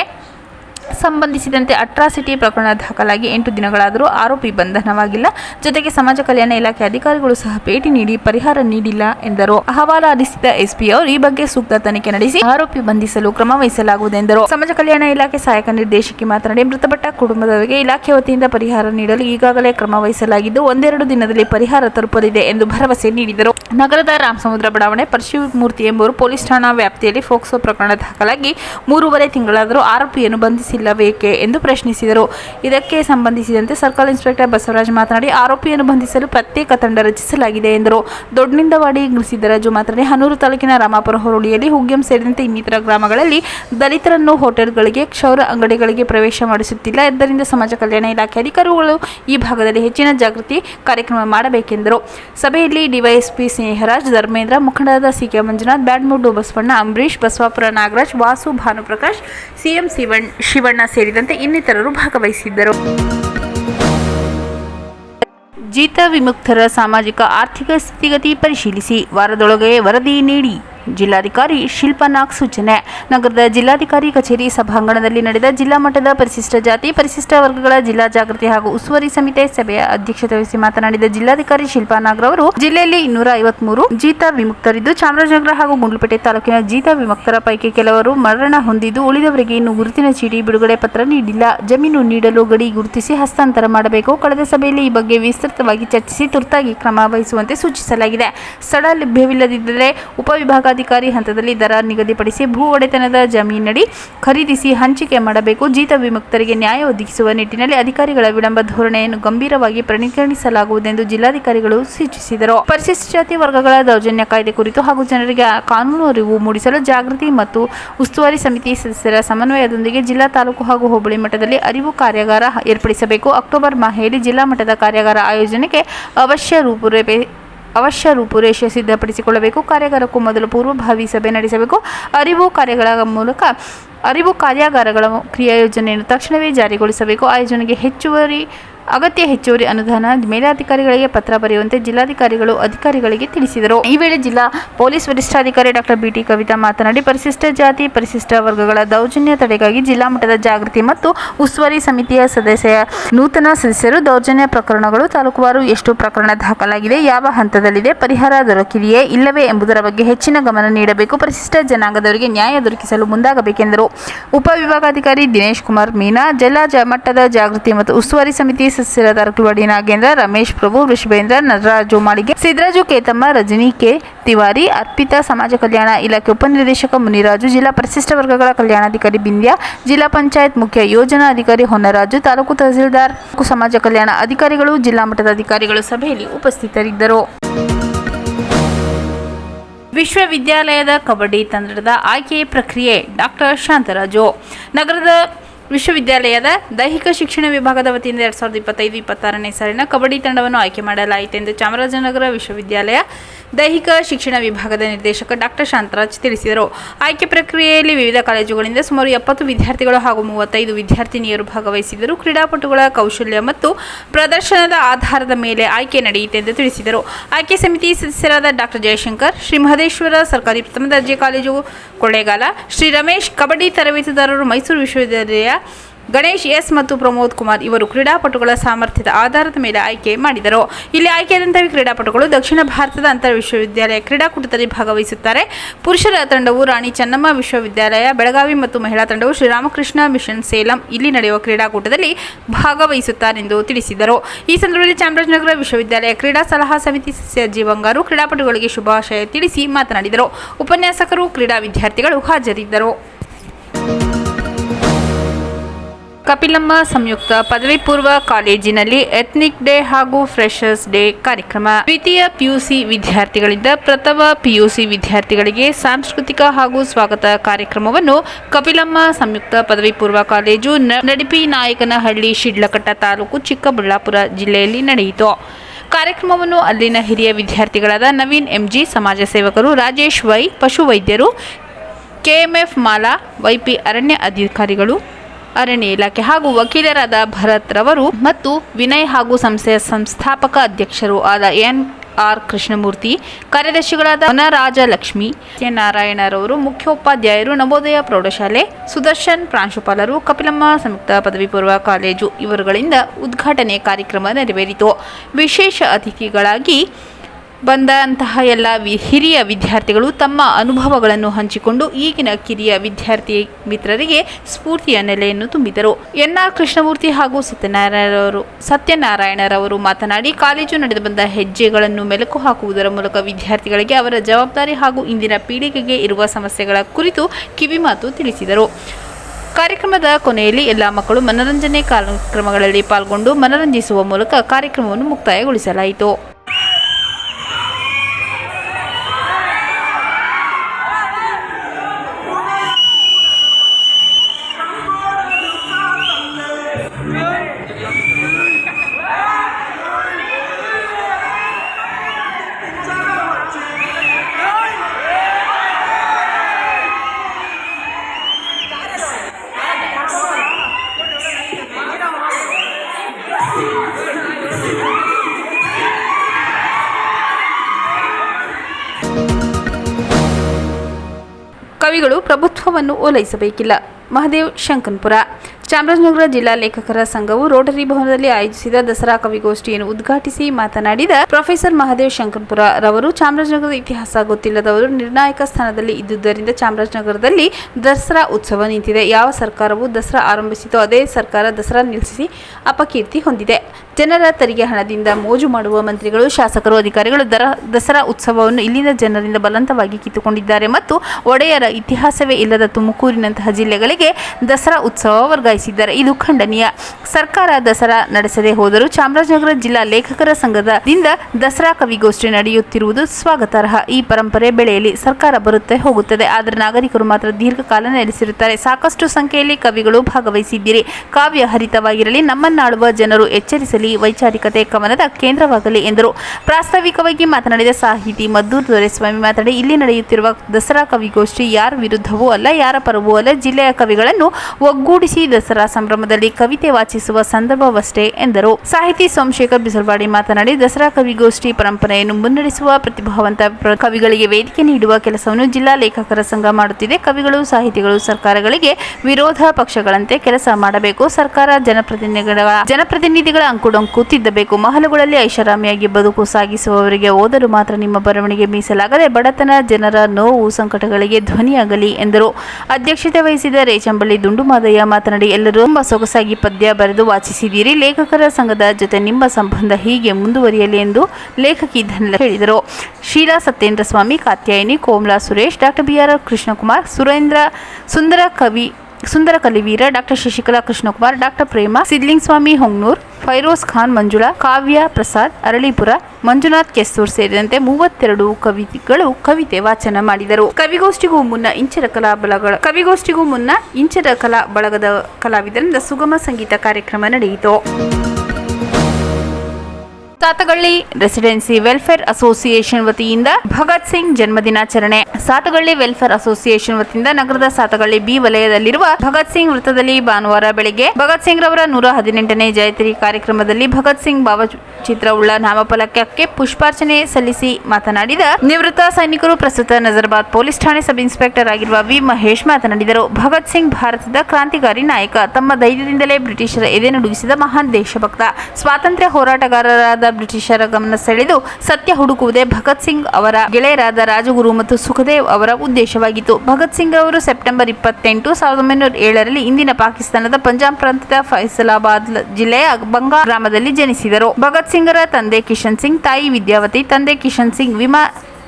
ಸಂಬಂಧಿಸಿದಂತೆ ಅಟ್ರಾಸಿಟಿ ಪ್ರಕರಣ ದಾಖಲಾಗಿ ಎಂಟು ದಿನಗಳಾದರೂ ಆರೋಪಿ ಬಂಧನವಾಗಿಲ್ಲ. ಜೊತೆಗೆ ಸಮಾಜ ಕಲ್ಯಾಣ ಇಲಾಖೆ ಅಧಿಕಾರಿಗಳು ಸಹ ಭೇಟಿ ನೀಡಿ ಪರಿಹಾರ ನೀಡಿಲ್ಲ ಎಂದರು. ಅಹವಾಲಾದಿಸಿದ ಎಸ್ಪಿ ಅವರು ಈ ಬಗ್ಗೆ ಸೂಕ್ತ ತನಿಖೆ ನಡೆಸಿ ಆರೋಪಿ ಬಂಧಿಸಲು ಕ್ರಮ ವಹಿಸಲಾಗುವುದೆಂದರು ಸಮಾಜ ಕಲ್ಯಾಣ ಇಲಾಖೆ ಸಹಾಯಕ ನಿರ್ದೇಶಕಿ ಮಾತನಾಡಿ, ಮೃತಪಟ್ಟ ಕುಟುಂಬದವರಿಗೆ ಇಲಾಖೆ ವತಿಯಿಂದ ಪರಿಹಾರ ನೀಡಲು ಈಗಾಗಲೇ ಕ್ರಮ ವಹಿಸಲಾಗಿದ್ದು, ಒಂದೆರಡು ದಿನದಲ್ಲಿ ಪರಿಹಾರ ತಲುಪಲಿದೆ ಎಂದು ಭರವಸೆ ನೀಡಿದರು. ನಗರದ ರಾಮಸಮುದ್ರ ಬಡಾವಣೆ ಪರಶಿವಮೂರ್ತಿ ಎಂಬುವರು ಪೊಲೀಸ್ ಠಾಣಾ ವ್ಯಾಪ್ತಿಯಲ್ಲಿ ಫೋಕ್ಸೋ ಪ್ರಕರಣ ದಾಖಲಾಗಿ ಮೂರುವರೆ ತಿಂಗಳಾದರೂ ಆರೋಪಿಯನ್ನು ಬಂಧಿಸಿಲ್ಲಬೇಕೆ ಎಂದು ಪ್ರಶ್ನಿಸಿದರು. ಇದಕ್ಕೆ ಸಂಬಂಧಿಸಿದಂತೆ ಸರ್ಕಲ್ ಇನ್ಸ್ಪೆಕ್ಟರ್ ಬಸವರಾಜ್ ಮಾತನಾಡಿ ಆರೋಪಿಯನ್ನು ಬಂಧಿಸಲು ಪ್ರತ್ಯೇಕ ತಂಡ ರಚಿಸಲಾಗಿದೆ ಎಂದರು. ದೊಡ್ಡನಿಂದವಾಡಿ ಸಿದ್ದರಾಜು ಮಾತನಾಡಿ, ಹನೂರು ತಾಲೂಕಿನ ರಾಮಾಪುರ ಹೊರಳಿಯಲ್ಲಿ ಹುಗ್ಯಂ ಸೇರಿದಂತೆ ಇನ್ನಿತರ ಗ್ರಾಮಗಳಲ್ಲಿ ದಲಿತರನ್ನು ಹೋಟೆಲ್ಗಳಿಗೆ, ಕ್ಷೌರ ಅಂಗಡಿಗಳಿಗೆ ಪ್ರವೇಶ ಮಾಡಿಸುತ್ತಿಲ್ಲ. ಇದರಿಂದ ಸಮಾಜ ಕಲ್ಯಾಣ ಇಲಾಖೆ ಅಧಿಕಾರಿಗಳು ಈ ಭಾಗದಲ್ಲಿ ಹೆಚ್ಚಿನ ಜಾಗೃತಿ ಕಾರ್ಯಕ್ರಮ ಮಾಡಬೇಕೆಂದರು. ಸಭೆಯಲ್ಲಿ ಡಿವೈಎಸ್ಪಿ ಸ್ನೇಹರಾಜ್, ಧರ್ಮೇಂದ್ರ ಮುಖಂಡರಾದ ಸಿಕೆ ಮಂಜುನಾಥ್ ಬ್ಯಾಡ್ಮುಡ್ಡು ಬಸವಣ್ಣ ಅಂಬರೀಶ್ ಬಸವಾಪುರ ನಾಗರಾಜ್, ವಾಸು ಭಾನುಪ್ರಕಾಶ್, ಸಿಎಂ ಶಿವಣ್ ಶಿವಣ್ಣ ಸೇರಿದಂತೆ ಇನ್ನಿತರರು ಭಾಗವಹಿಸಿದ್ದರು. ಜೀತ ವಿಮುಕ್ತರ ಸಾಮಾಜಿಕ ಆರ್ಥಿಕ ಸ್ಥಿತಿಗತಿ ಪರಿಶೀಲಿಸಿ ವಾರದೊಳಗೆ ವರದಿ ನೀಡಿ. ಜಿಲ್ಲಾಧಿಕಾರಿ ಶಿಲ್ಪಾ ನಾಗ್ ಸೂಚನೆ. ನಗರದ ಜಿಲ್ಲಾಧಿಕಾರಿ ಕಚೇರಿ ಸಭಾಂಗಣದಲ್ಲಿ ನಡೆದ ಜಿಲ್ಲಾ ಮಟ್ಟದ ಪರಿಶಿಷ್ಟ ಜಾತಿ, ಪರಿಶಿಷ್ಟ ವರ್ಗಗಳ ಜಿಲ್ಲಾ ಜಾಗೃತಿ ಹಾಗೂ ಉಸ್ತುವಾರಿ ಸಮಿತಿ ಸಭೆಯ ಅಧ್ಯಕ್ಷತೆ ವಹಿಸಿ ಮಾತನಾಡಿದ ಜಿಲ್ಲಾಧಿಕಾರಿ ಶಿಲ್ಪಾ ನಾಗ್ ರವರು, ಜಿಲ್ಲೆಯಲ್ಲಿ ಇನ್ನೂರ ಐವತ್ಮೂರು ಜೀತ ವಿಮುಕ್ತರಿದ್ದು, ಚಾಮರಾಜನಗರ ಹಾಗೂ ಗುಂಡ್ಲುಪೇಟೆ ತಾಲೂಕಿನ ಜೀತ ವಿಮುಕ್ತರ ಪೈಕಿ ಕೆಲವರು ಮರಣ ಹೊಂದಿದ್ದು, ಉಳಿದವರಿಗೆ ಇನ್ನು ಗುರುತಿನ ಚೀಟಿ ಬಿಡುಗಡೆ ಪತ್ರ ನೀಡಿಲ್ಲ. ಜಮೀನು ನೀಡಲು ಗಡಿ ಗುರುತಿಸಿ ಹಸ್ತಾಂತರ ಮಾಡಬೇಕು. ಕಳೆದ ಸಭೆಯಲ್ಲಿ ಈ ಬಗ್ಗೆ ವಿಸ್ತೃತವಾಗಿ ಚರ್ಚಿಸಿ ತುರ್ತಾಗಿ ಕ್ರಮ ವಹಿಸುವಂತೆ ಸೂಚಿಸಲಾಗಿದೆ. ಸ್ಥಳ ಲಭ್ಯವಿಲ್ಲದಿದ್ದರೆ ಉಪವಿಭಾಗಾಧಿಕಾರಿ ಹಂತದಲ್ಲಿ ದರ ನಿಗದಿಪಡಿಸಿ ಭೂ ಒಡೆತನದ ಜಮೀನಡಿ ಖರೀದಿಸಿ ಹಂಚಿಕೆ ಮಾಡಬೇಕು. ಜೀತ ವಿಮುಕ್ತರಿಗೆ ನ್ಯಾಯ ಒದಗಿಸುವ ನಿಟ್ಟಿನಲ್ಲಿ ಅಧಿಕಾರಿಗಳ ವಿಳಂಬ ಧೋರಣೆಯನ್ನು ಗಂಭೀರವಾಗಿ ಪರಿಗಣಿಸಲಾಗುವುದೆಂದು ಜಿಲ್ಲಾಧಿಕಾರಿಗಳು ಸೂಚಿಸಿದರು. ಪರಿಶಿಷ್ಟ ಜಾತಿ ವರ್ಗಗಳ ದೌರ್ಜನ್ಯ ಕಾಯ್ದೆ ಕುರಿತು ಹಾಗೂ ಜನರಿಗೆ ಕಾನೂನು ಅರಿವು ಮೂಡಿಸಲು ಜಾಗೃತಿ ಮತ್ತು ಉಸ್ತುವಾರಿ ಸಮಿತಿ ಸದಸ್ಯರ ಸಮನ್ವಯದೊಂದಿಗೆ ಜಿಲ್ಲಾ ತಾಲೂಕು ಹಾಗೂ ಹೋಬಳಿ ಮಟ್ಟದಲ್ಲಿ ಅರಿವು ಕಾರ್ಯಾಗಾರ ಏರ್ಪಡಿಸಬೇಕು. ಅಕ್ಟೋಬರ್ ಮಾಹೆಯಲ್ಲಿ ಜಿಲ್ಲಾ ಮಟ್ಟದ ಕಾರ್ಯಾಗಾರ ಆಯೋಜನೆಗೆ ಅವಶ್ಯ ರೂಪುರೇಪೆ ಅವಶ್ಯ ರೂಪುರೇಷೆ ಸಿದ್ಧಪಡಿಸಿಕೊಳ್ಳಬೇಕು. ಕಾರ್ಯಾಗಾರಕ್ಕೂ ಮೊದಲು ಪೂರ್ವಭಾವಿ ಸಭೆ ನಡೆಸಬೇಕು. ಅರಿವು ಕಾರ್ಯಗಳ ಮೂಲಕ ಅರಿವು ಕಾರ್ಯಾಗಾರಗಳ ಕ್ರಿಯಾಯೋಜನೆಯನ್ನು ತಕ್ಷಣವೇ ಜಾರಿಗೊಳಿಸಬೇಕು. ಆಯೋಜನೆಗೆ ಹೆಚ್ಚುವರಿ ಅಗತ್ಯ ಹೆಚ್ಚುವರಿ ಅನುದಾನ ಮೇಲಾಧಿಕಾರಿಗಳಿಗೆ ಪತ್ರ ಬರೆಯುವಂತೆ ಜಿಲ್ಲಾಧಿಕಾರಿಗಳು ಅಧಿಕಾರಿಗಳಿಗೆ ತಿಳಿಸಿದರು. ಈ ವೇಳೆ ಜಿಲ್ಲಾ ಪೊಲೀಸ್ ವರಿಷ್ಠಾಧಿಕಾರಿ ಡಾಕ್ಟರ್ ಬಿಟಿ ಕವಿತಾ ಮಾತನಾಡಿ, ಪರಿಶಿಷ್ಟ ಜಾತಿ, ಪರಿಶಿಷ್ಟ ವರ್ಗಗಳ ದೌರ್ಜನ್ಯ ತಡೆಗಾಗಿ ಜಿಲ್ಲಾ ಮಟ್ಟದ ಜಾಗೃತಿ ಮತ್ತು ಉಸ್ತುವಾರಿ ಸಮಿತಿಯ ಸದಸ್ಯ ನೂತನ ಸದಸ್ಯರು ದೌರ್ಜನ್ಯ ಪ್ರಕರಣಗಳು ತಾಲೂಕುವಾರು ಎಷ್ಟು ಪ್ರಕರಣ ದಾಖಲಾಗಿದೆ, ಯಾವ ಹಂತದಲ್ಲಿದೆ, ಪರಿಹಾರ ದೊರಕಿದೆಯೇ ಇಲ್ಲವೇ ಎಂಬುದರ ಬಗ್ಗೆ ಹೆಚ್ಚಿನ ಗಮನ ನೀಡಬೇಕು, ಪರಿಶಿಷ್ಟ ಜನಾಂಗದವರಿಗೆ ನ್ಯಾಯ ದೊರಕಿಸಲು ಮುಂದಾಗಬೇಕೆಂದರು. ಉಪವಿಭಾಗಾಧಿಕಾರಿ ದಿನೇಶ್ ಕುಮಾರ್ ಮೀನಾ, ಜಿಲ್ಲಾ ಮಟ್ಟದ ಜಾಗೃತಿ ಮತ್ತು ಉಸ್ತುವಾರಿ ಸಮಿತಿ ಸದಸ್ಯರಾದ ಅರಕಲವಾಡಿ ನಾಗೇಂದ್ರ, ರಮೇಶ್ ಪ್ರಭು ವೃಷಭೇಂದ್ರ ನಟರಾಜು ಮಾಳಿಗೆ ಸಿದ್ದರಾಜು ಕೇತಮ್ಮ, ರಜನಿ ಕೆ ತಿವಾರಿ, ಅರ್ಪಿತಾ ಸಮಾಜ ಕಲ್ಯಾಣ ಇಲಾಖೆ ಉಪನಿರ್ದೇಶಕ ಮುನಿರಾಜು, ಜಿಲ್ಲಾ ಪರಿಶಿಷ್ಟ ವರ್ಗಗಳ ಕಲ್ಯಾಣಾಧಿಕಾರಿ ಬಿಂದ್ಯಾ, ಜಿಲ್ಲಾ ಪಂಚಾಯತ್ ಮುಖ್ಯ ಯೋಜನಾ ಅಧಿಕಾರಿ ಹೊನ್ನರಾಜು, ತಾಲೂಕು ತಹಸೀಲ್ದಾರ್ ಸಮಾಜ ಕಲ್ಯಾಣ ಅಧಿಕಾರಿಗಳು, ಜಿಲ್ಲಾ ಮಟ್ಟದ ಅಧಿಕಾರಿಗಳು ಸಭೆಯಲ್ಲಿ ಉಪಸ್ಥಿತರಿದ್ದರು. ವಿಶ್ವವಿದ್ಯಾಲಯದ ಕಬಡ್ಡಿ ತಂಡದ ಆಯ್ಕೆ ಪ್ರಕ್ರಿಯೆ ಡಾಕ್ಟರ್ ಶಾಂತರಾಜು. ನಗರದ ವಿಶ್ವವಿದ್ಯಾಲಯದ ದೈಹಿಕ ಶಿಕ್ಷಣ ವಿಭಾಗದ ವತಿಯಿಂದ ಎರಡು ಸಾವಿರದ ಇಪ್ಪತ್ತೈದು ಇಪ್ಪತ್ತಾರನೇ ಸಾಲಿನ ಕಬಡ್ಡಿ ತಂಡವನ್ನು ಆಯ್ಕೆ ಮಾಡಲಾಯಿತು ಎಂದು ಚಾಮರಾಜನಗರ ವಿಶ್ವವಿದ್ಯಾಲಯ ದೈಹಿಕ ಶಿಕ್ಷಣ ವಿಭಾಗದ ನಿರ್ದೇಶಕ ಡಾಕ್ಟರ್ ಶಾಂತರಾಜ್ ತಿಳಿಸಿದರು. ಆಯ್ಕೆ ಪ್ರಕ್ರಿಯೆಯಲ್ಲಿ ವಿವಿಧ ಕಾಲೇಜುಗಳಿಂದ ಸುಮಾರು ಎಪ್ಪತ್ತು ವಿದ್ಯಾರ್ಥಿಗಳು ಹಾಗೂ ಮೂವತ್ತೈದು ವಿದ್ಯಾರ್ಥಿನಿಯರು ಭಾಗವಹಿಸಿದರು ಕ್ರೀಡಾಪಟುಗಳ ಕೌಶಲ್ಯ ಮತ್ತು ಪ್ರದರ್ಶನದ ಆಧಾರದ ಮೇಲೆ ಆಯ್ಕೆ ನಡೆಯಿತು ಎಂದು ತಿಳಿಸಿದರು. ಆಯ್ಕೆ ಸಮಿತಿ ಸದಸ್ಯರಾದ ಡಾಕ್ಟರ್ ಜಯಶಂಕರ್ ಶ್ರೀ ಮಹದೇಶ್ವರ ಸರ್ಕಾರಿ ಪ್ರಥಮ ದರ್ಜೆ ಕಾಲೇಜು ಕೊಳ್ಳೇಗಾಲ. ಶ್ರೀ ರಮೇಶ್ ಕಬಡ್ಡಿ ತರಬೇತುದಾರರು ಮೈಸೂರು ವಿಶ್ವವಿದ್ಯಾಲಯ ಗಣೇಶ್, ಎಸ್ ಮತ್ತು ಪ್ರಮೋದ್ ಕುಮಾರ್ ಇವರು ಕ್ರೀಡಾಪಟುಗಳ ಸಾಮರ್ಥ್ಯದ ಆಧಾರದ ಮೇಲೆ ಆಯ್ಕೆ ಮಾಡಿದರು. ಇಲ್ಲಿ ಆಯ್ಕೆಯಾದಂತಹ ಕ್ರೀಡಾಪಟುಗಳು ದಕ್ಷಿಣ ಭಾರತದ ಅಂತರ ವಿಶ್ವವಿದ್ಯಾಲಯ ಕ್ರೀಡಾಕೂಟದಲ್ಲಿ ಭಾಗವಹಿಸುತ್ತಾರೆ. ಪುರುಷರ ತಂಡವು ರಾಣಿ ಚೆನ್ನಮ್ಮ ವಿಶ್ವವಿದ್ಯಾಲಯ, ಬೆಳಗಾವಿ ಮತ್ತು ಮಹಿಳಾ ತಂಡವು ಶ್ರೀರಾಮಕೃಷ್ಣ ಮಿಷನ್ ಸೇಲಂ ಇಲ್ಲಿ ನಡೆಯುವ ಕ್ರೀಡಾಕೂಟದಲ್ಲಿ ಭಾಗವಹಿಸುತ್ತಾರೆಂದು ತಿಳಿಸಿದರು. ಈ ಸಂದರ್ಭದಲ್ಲಿ ಚಾಮರಾಜನಗರ ವಿಶ್ವವಿದ್ಯಾಲಯ ಕ್ರೀಡಾ ಸಲಹಾ ಸಮಿತಿ ಸದಸ್ಯ ಜೀವಂಗಾರು ಕ್ರೀಡಾಪಟುಗಳಿಗೆ ಶುಭಾಶಯ ತಿಳಿಸಿ ಮಾತನಾಡಿದರು. ಉಪನ್ಯಾಸಕರು, ಕ್ರೀಡಾ ವಿದ್ಯಾರ್ಥಿಗಳು ಹಾಜರಿದ್ದರು. ಕಪಿಲಮ್ಮ ಸಂಯುಕ್ತ ಪದವಿ ಪೂರ್ವ ಕಾಲೇಜಿನಲ್ಲಿ ಎಥ್ನಿಕ್ ಡೇ ಹಾಗೂ ಫ್ರೆಶರ್ಸ್ ಡೇ ಕಾರ್ಯಕ್ರಮ. ದ್ವಿತೀಯ ಪಿಯುಸಿ ವಿದ್ಯಾರ್ಥಿಗಳಿಂದ ಪ್ರಥಮ ಪಿಯುಸಿ ವಿದ್ಯಾರ್ಥಿಗಳಿಗೆ ಸಾಂಸ್ಕೃತಿಕ ಹಾಗೂ ಸ್ವಾಗತ ಕಾರ್ಯಕ್ರಮವನ್ನು ಕಪಿಲಮ್ಮ ಸಂಯುಕ್ತ ಪದವಿ ಪೂರ್ವ ಕಾಲೇಜು ನಡಿಪಿ ನಾಯಕನಹಳ್ಳಿ ಶಿಡ್ಲಕಟ್ಟ ತಾಲೂಕು ಚಿಕ್ಕಬಳ್ಳಾಪುರ ಜಿಲ್ಲೆಯಲ್ಲಿ ನಡೆಯಿತು. ಕಾರ್ಯಕ್ರಮವನ್ನು ಅಲ್ಲಿನ ಹಿರಿಯ ವಿದ್ಯಾರ್ಥಿಗಳಾದ ನವೀನ್ ಎಂಜಿ ಸಮಾಜ ಸೇವಕರು ರಾಜೇಶ್ ವೈ ಪಶುವೈದ್ಯರು ಕೆಎಂಎಫ್ ಮಾಲಾ ವೈಪಿ ಅರಣ್ಯ ಅಧಿಕಾರಿಗಳು ಅರಣ್ಯ ಇಲಾಖೆ ಹಾಗೂ ವಕೀಲರಾದ ಭರತ್ ರವರು ಮತ್ತು ವಿನಯ್ ಹಾಗೂ ಸಂಸ್ಥೆಯ ಸಂಸ್ಥಾಪಕ ಅಧ್ಯಕ್ಷರು ಆದ ಎನ್ ಆರ್ ಕೃಷ್ಣಮೂರ್ತಿ, ಕಾರ್ಯದರ್ಶಿಗಳಾದ ವನರಾಜ ಲಕ್ಷ್ಮಿ ನಾರಾಯಣರವರು, ಮುಖ್ಯೋಪಾಧ್ಯಾಯರು, ನವೋದಯ ಪ್ರೌಢಶಾಲೆ, ಸುದರ್ಶನ್ ಪ್ರಾಂಶುಪಾಲರು, ಕಪಿಲಮ್ಮ ಸಂಯುಕ್ತ ಪದವಿ ಪೂರ್ವ ಕಾಲೇಜು ಇವರುಗಳಿಂದ ಉದ್ಘಾಟನೆ ಕಾರ್ಯಕ್ರಮ ನೆರವೇರಿತು. ವಿಶೇಷ ಅತಿಥಿಗಳಾಗಿ ಬಂದಂತಹ ಎಲ್ಲ ಹಿರಿಯ ವಿದ್ಯಾರ್ಥಿಗಳು ತಮ್ಮ ಅನುಭವಗಳನ್ನು ಹಂಚಿಕೊಂಡು ಈಗಿನ ಕಿರಿಯ ವಿದ್ಯಾರ್ಥಿ ಮಿತ್ರರಿಗೆ ಸ್ಫೂರ್ತಿಯ ನೆಲೆಯನ್ನು ತುಂಬಿದರು. ಎನ್. ಆರ್. ಕೃಷ್ಣಮೂರ್ತಿ ಹಾಗೂ ಸತ್ಯನಾರಾಯಣರವರು ಸತ್ಯನಾರಾಯಣರವರು ಮಾತನಾಡಿ, ಕಾಲೇಜು ನಡೆದು ಬಂದ ಹೆಜ್ಜೆಗಳನ್ನು ಮೆಲುಕು ಹಾಕುವುದರ ಮೂಲಕ ವಿದ್ಯಾರ್ಥಿಗಳಿಗೆ ಅವರ ಜವಾಬ್ದಾರಿ ಹಾಗೂ ಇಂದಿನ ಪೀಳಿಗೆಗೆ ಇರುವ ಸಮಸ್ಯೆಗಳ ಕುರಿತು ಕಿವಿಮಾತು ತಿಳಿಸಿದರು. ಕಾರ್ಯಕ್ರಮದ ಕೊನೆಯಲ್ಲಿ ಎಲ್ಲ ಮಕ್ಕಳು ಮನರಂಜನೆ ಕಾರ್ಯಕ್ರಮಗಳಲ್ಲಿ ಪಾಲ್ಗೊಂಡು ಮನರಂಜಿಸುವ ಮೂಲಕ ಕಾರ್ಯಕ್ರಮವನ್ನು ಮುಕ್ತಾಯಗೊಳಿಸಲಾಯಿತು. ಪ್ರಭುತ್ವವನ್ನು ಓಲೈಸಬೇಕಿಲ್ಲ. ಮಹದೇವ್ ಶಂಕನ್ಪುರ. ಚಾಮರಾಜನಗರ ಜಿಲ್ಲಾ ಲೇಖಕರ ಸಂಘವು ರೋಟರಿ ಭವನದಲ್ಲಿ ಆಯೋಜಿಸಿದ ದಸರಾ ಕವಿಗೋಷ್ಠಿಯನ್ನು ಉದ್ಘಾಟಿಸಿ ಮಾತನಾಡಿದ ಪ್ರೊಫೆಸರ್ ಮಹಾದೇವ್ ಶಂಕರ್ಪುರ ರವರು, ಚಾಮರಾಜನಗರದ ಇತಿಹಾಸ ಗೊತ್ತಿಲ್ಲದವರು ನಿರ್ಣಾಯಕ ಸ್ಥಾನದಲ್ಲಿ ಇದ್ದುದರಿಂದ ಚಾಮರಾಜನಗರದಲ್ಲಿ ದಸರಾ ಉತ್ಸವ ನಿಂತಿದೆ. ಯಾವ ಸರ್ಕಾರವು ದಸರಾ ಆರಂಭಿಸಿತೋ ಅದೇ ಸರ್ಕಾರ ದಸರಾ ನಿಲ್ಲಿಸಿ ಅಪಕೀರ್ತಿ ಹೊಂದಿದೆ. ಜನರ ತೆರಿಗೆ ಹಣದಿಂದ ಮೋಜು ಮಾಡುವ ಮಂತ್ರಿಗಳು, ಶಾಸಕರು, ಅಧಿಕಾರಿಗಳು ದರ, ದಸರಾ ಉತ್ಸವವನ್ನು ಇಲ್ಲಿನ ಜನರಿಂದ ಬಲವಂತವಾಗಿ ಕಿತ್ತುಕೊಂಡಿದ್ದಾರೆ ಮತ್ತು ಒಡೆಯರ ಇತಿಹಾಸವೇ ಇಲ್ಲದ ತುಮಕೂರಿನಂತಹ ಜಿಲ್ಲೆಗಳಿಗೆ ದಸರಾ ಉತ್ಸವ ವರ್ಗಾಯಿಸಿದ್ದಾರೆ ಇದು ಖಂಡನೀಯ. ಸರ್ಕಾರ ದಸರಾ ನಡೆಸದೆ ಹೋದರೂ ಚಾಮರಾಜನಗರ ಜಿಲ್ಲಾ ಲೇಖಕರ ಸಂಘದಿಂದ ದಸರಾ ಕವಿಗೋಷ್ಠಿ ನಡೆಯುತ್ತಿರುವುದು ಸ್ವಾಗತಾರ್ಹ. ಈ ಪರಂಪರೆ ಬೆಳೆಯಲಿ ಸರ್ಕಾರ ಬರುತ್ತೆ ಹೋಗುತ್ತದೆ. ಆದರೆ ನಾಗರಿಕರು ಮಾತ್ರ ದೀರ್ಘಕಾಲ ನೆಲೆಸಿರುತ್ತಾರೆ. ಸಾಕಷ್ಟು ಸಂಖ್ಯೆಯಲ್ಲಿ ಕವಿಗಳು ಭಾಗವಹಿಸಿದ್ದೀರಿ. ಕಾವ್ಯ ಹರಿತವಾಗಿರಲಿ, ನಮ್ಮನ್ನಾಳುವ ಜನರು ಎಚ್ಚರಿಸಲಿ, ವೈಚಾರಿಕತೆ ಕವನದ ಕೇಂದ್ರವಾಗಲಿ ಎಂದರು. ಪ್ರಾಸ್ತಾವಿಕವಾಗಿ ಮಾತನಾಡಿದ ಸಾಹಿತಿ ಮದ್ದೂರು ದೊರೆಸ್ವಾಮಿ ಮಾತನಾಡಿ, ಇಲ್ಲಿ ನಡೆಯುತ್ತಿರುವ ದಸರಾ ಕವಿಗೋಷ್ಠಿ ಯಾರ ವಿರುದ್ಧವೂ ಅಲ್ಲ, ಯಾರ ಪರವೂ ಅಲ್ಲ. ಜಿಲ್ಲೆಯ ಕವಿಗಳನ್ನು ಒಗ್ಗೂಡಿಸಿ ದಸರಾ ಸಂಭ್ರಮದಲ್ಲಿ ಕವಿತೆ ವಾಚಿಸುವ ಸಂದರ್ಭವಷ್ಟೇ ಎಂದರು. ಸಾಹಿತಿ ಸೋಮಶೇಖರ್ ಬಿಸಲ್ವಾಡಿ ಮಾತನಾಡಿ, ದಸರಾ ಕವಿಗೋಷ್ಠಿ ಪರಂಪರೆಯನ್ನು ಮುನ್ನಡೆಸುವ ಪ್ರತಿಭಾವಂತ ಪ್ರ- ಕವಿಗಳಿಗೆ ವೇದಿಕೆ ನೀಡುವ ಕೆಲಸವನ್ನು ಜಿಲ್ಲಾ ಲೇಖಕರ ಸಂಘ ಮಾಡುತ್ತಿದೆ. ಕವಿಗಳು, ಸಾಹಿತಿಗಳು, ಸರ್ಕಾರಗಳಿಗೆ ವಿರೋಧ ಪಕ್ಷಗಳಂತೆ ಕೆಲಸ ಮಾಡಬೇಕು. ಸರ್ಕಾರ ಜನಪ್ರತಿನಿಧಿಗಳ ಜನಪ್ರತಿನಿಧಿಗಳ ಅಂಕುಡೊಂಕು ತಿದ್ದಬೇಕು. ಮಹಲುಗಳಲ್ಲಿ ಐಷಾರಾಮಿಯಾಗಿ ಬದುಕು ಸಾಗಿಸುವವರಿಗೆ ಓದಲು ಮಾತ್ರ ನಿಮ್ಮ ಬರವಣಿಗೆ ಮೀಸಲಾಗದೆ ಬಡತನ ಜನರ ನೋವು ಸಂಕಟಗಳಿಗೆ ಧ್ವನಿಯಾಗಲಿ ಎಂದರು. ಅಧ್ಯಕ್ಷತೆ ವಹಿಸಿದ ರೇಚಂಬಳ್ಳಿ ದುಂಡುಮಾದಯ್ಯ ಮಾತನಾಡಿ ಎಲ್ಲರೂ ತುಂಬ ಸೊಗಸಾಗಿ ಪದ್ಯ ಬರೆದು ವಾಚಿಸಿದ್ದೀರಿ. ಲೇಖಕರ ಸಂಘದ ಜೊತೆ ನಿಮ್ಮ ಸಂಬಂಧ ಹೀಗೆ ಮುಂದುವರಿಯಲಿ ಎಂದು ಲೇಖಕಿ ಧನಲ ಹೇಳಿದರು. Sheela Satyendra Swamy, Katyayini, Komala Suresh, doctor B R Krishnakumar, Surendra, Sundara ಕವಿ ಸುಂದರ ಕಲಿವೀರ ಡಾಕ್ಟರ್ ಶಶಿಕಲಾ ಕೃಷ್ಣಕುಮಾರ್, ಡಾಕ್ಟರ್ ಪ್ರೇಮ, ಸಿದ್ಲಿಂಗ್ ಸ್ವಾಮಿ ಹೊಂಗ್ನೂರ್ ಫೈರೋಸ್ ಖಾನ್ ಮಂಜುಳಾ, ಕಾವ್ಯ ಪ್ರಸಾದ್, ಅರಳೀಪುರ, ಮಂಜುನಾಥ್ ಕೆಸ್ತೂರ್ ಸೇರಿದಂತೆ ಮೂವತ್ತೆರಡು ಕವಿಗಳು ಕವಿತೆ ವಾಚನ ಮಾಡಿದರು. ಕವಿಗೋಷ್ಠಿಗೂ ಮುನ್ನ ಇಂಚರ ಕಲಾ ಬಳಗಳ, ಕವಿಗೋಷ್ಠಿಗೂ ಮುನ್ನ ಇಂಚರ ಕಲಾ ಬಳಗದ ಕಲಾವಿದರಿಂದ ಸುಗಮ ಸಂಗೀತ ಕಾರ್ಯಕ್ರಮ ನಡೆಯಿತು. ಸಾತಗಳ್ಳಿ ರೆಸಿಡೆನ್ಸಿ ವೆಲ್ಫೇರ್ ಅಸೋಸಿಯೇಷನ್ ವತಿಯಿಂದ ಭಗತ್ ಸಿಂಗ್ ಜನ್ಮದಿನಾಚರಣೆ. ಸಾತಗಳ್ಳಿ ವೆಲ್ಫೇರ್ ಅಸೋಸಿಯೇಷನ್ ವತಿಯಿಂದ ನಗರದ ಸಾತಗಳ್ಳಿ ಬಿ ವಲಯದಲ್ಲಿರುವ ಭಗತ್ ಸಿಂಗ್ ವೃತ್ತದಲ್ಲಿ ಭಾನುವಾರ ಬೆಳಗ್ಗೆ ಭಗತ್ ಸಿಂಗ್ ರವರ ನೂರ ಹದಿನೆಂಟನೇ ಜಯಂತಿ ಕಾರ್ಯಕ್ರಮದಲ್ಲಿ ಭಗತ್ ಸಿಂಗ್ ಭಾವಚಿತ್ರವುಳ್ಳ ನಾಮಫಲಕಕ್ಕೆ ಪುಷ್ಪಾರ್ಚನೆ ಸಲ್ಲಿಸಿ ಮಾತನಾಡಿದ ನಿವೃತ್ತ ಸೈನಿಕರು ಪ್ರಸ್ತುತ ನಜರಬಾದ್ ಪೊಲೀಸ್ ಠಾಣೆ ಸಬ್ ಇನ್ಸ್ಪೆಕ್ಟರ್ ಆಗಿರುವ ವಿ ಮಹೇಶ್ ಮಾತನಾಡಿದರು. ಭಗತ್ ಸಿಂಗ್ ಭಾರತದ ಕ್ರಾಂತಿಕಾರಿ ನಾಯಕ. ತಮ್ಮ ಧೈರ್ಯದಿಂದಲೇ ಬ್ರಿಟಿಷರ ಎದೆ ನುಡುಗಿಸಿದ ಮಹಾನ್ ದೇಶಭಕ್ತ. ಸ್ವಾತಂತ್ರ್ಯ ಹೋರಾಟಗಾರರಾದ ಬ್ರಿಟಿಷರ ಗಮನ ಸೆಳೆದು ಸತ್ಯ ಹುಡುಕುವುದೇ ಭಗತ್ ಸಿಂಗ್ ಅವರ ಗೆಳೆಯರಾದ ರಾಜಗುರು ಮತ್ತು ಸುಖದೇವ್ ಅವರ ಉದ್ದೇಶವಾಗಿತ್ತು. ಭಗತ್ ಸಿಂಗ್ ಅವರು ಸೆಪ್ಟೆಂಬರ್ ಇಪ್ಪತ್ತೆಂಟು ಸಾವಿರದ ಒಂಬೈನೂರ ಏಳರಲ್ಲಿ ಇಂದಿನ ಪಾಕಿಸ್ತಾನದ ಪಂಜಾಬ್ ಪ್ರಾಂತ್ಯದ ಫೈಸಲಾಬಾದ್ ಜಿಲ್ಲೆಯ ಬಂಗಾ ಗ್ರಾಮದಲ್ಲಿ ಜನಿಸಿದರು. ಭಗತ್ ಸಿಂಗ್ರ ತಂದೆ ಕಿಶನ್ ಸಿಂಗ್, ತಾಯಿ ವಿದ್ಯಾವತಿ, ತಂದೆ ಕಿಶನ್ ಸಿಂಗ್ ವಿಮಾ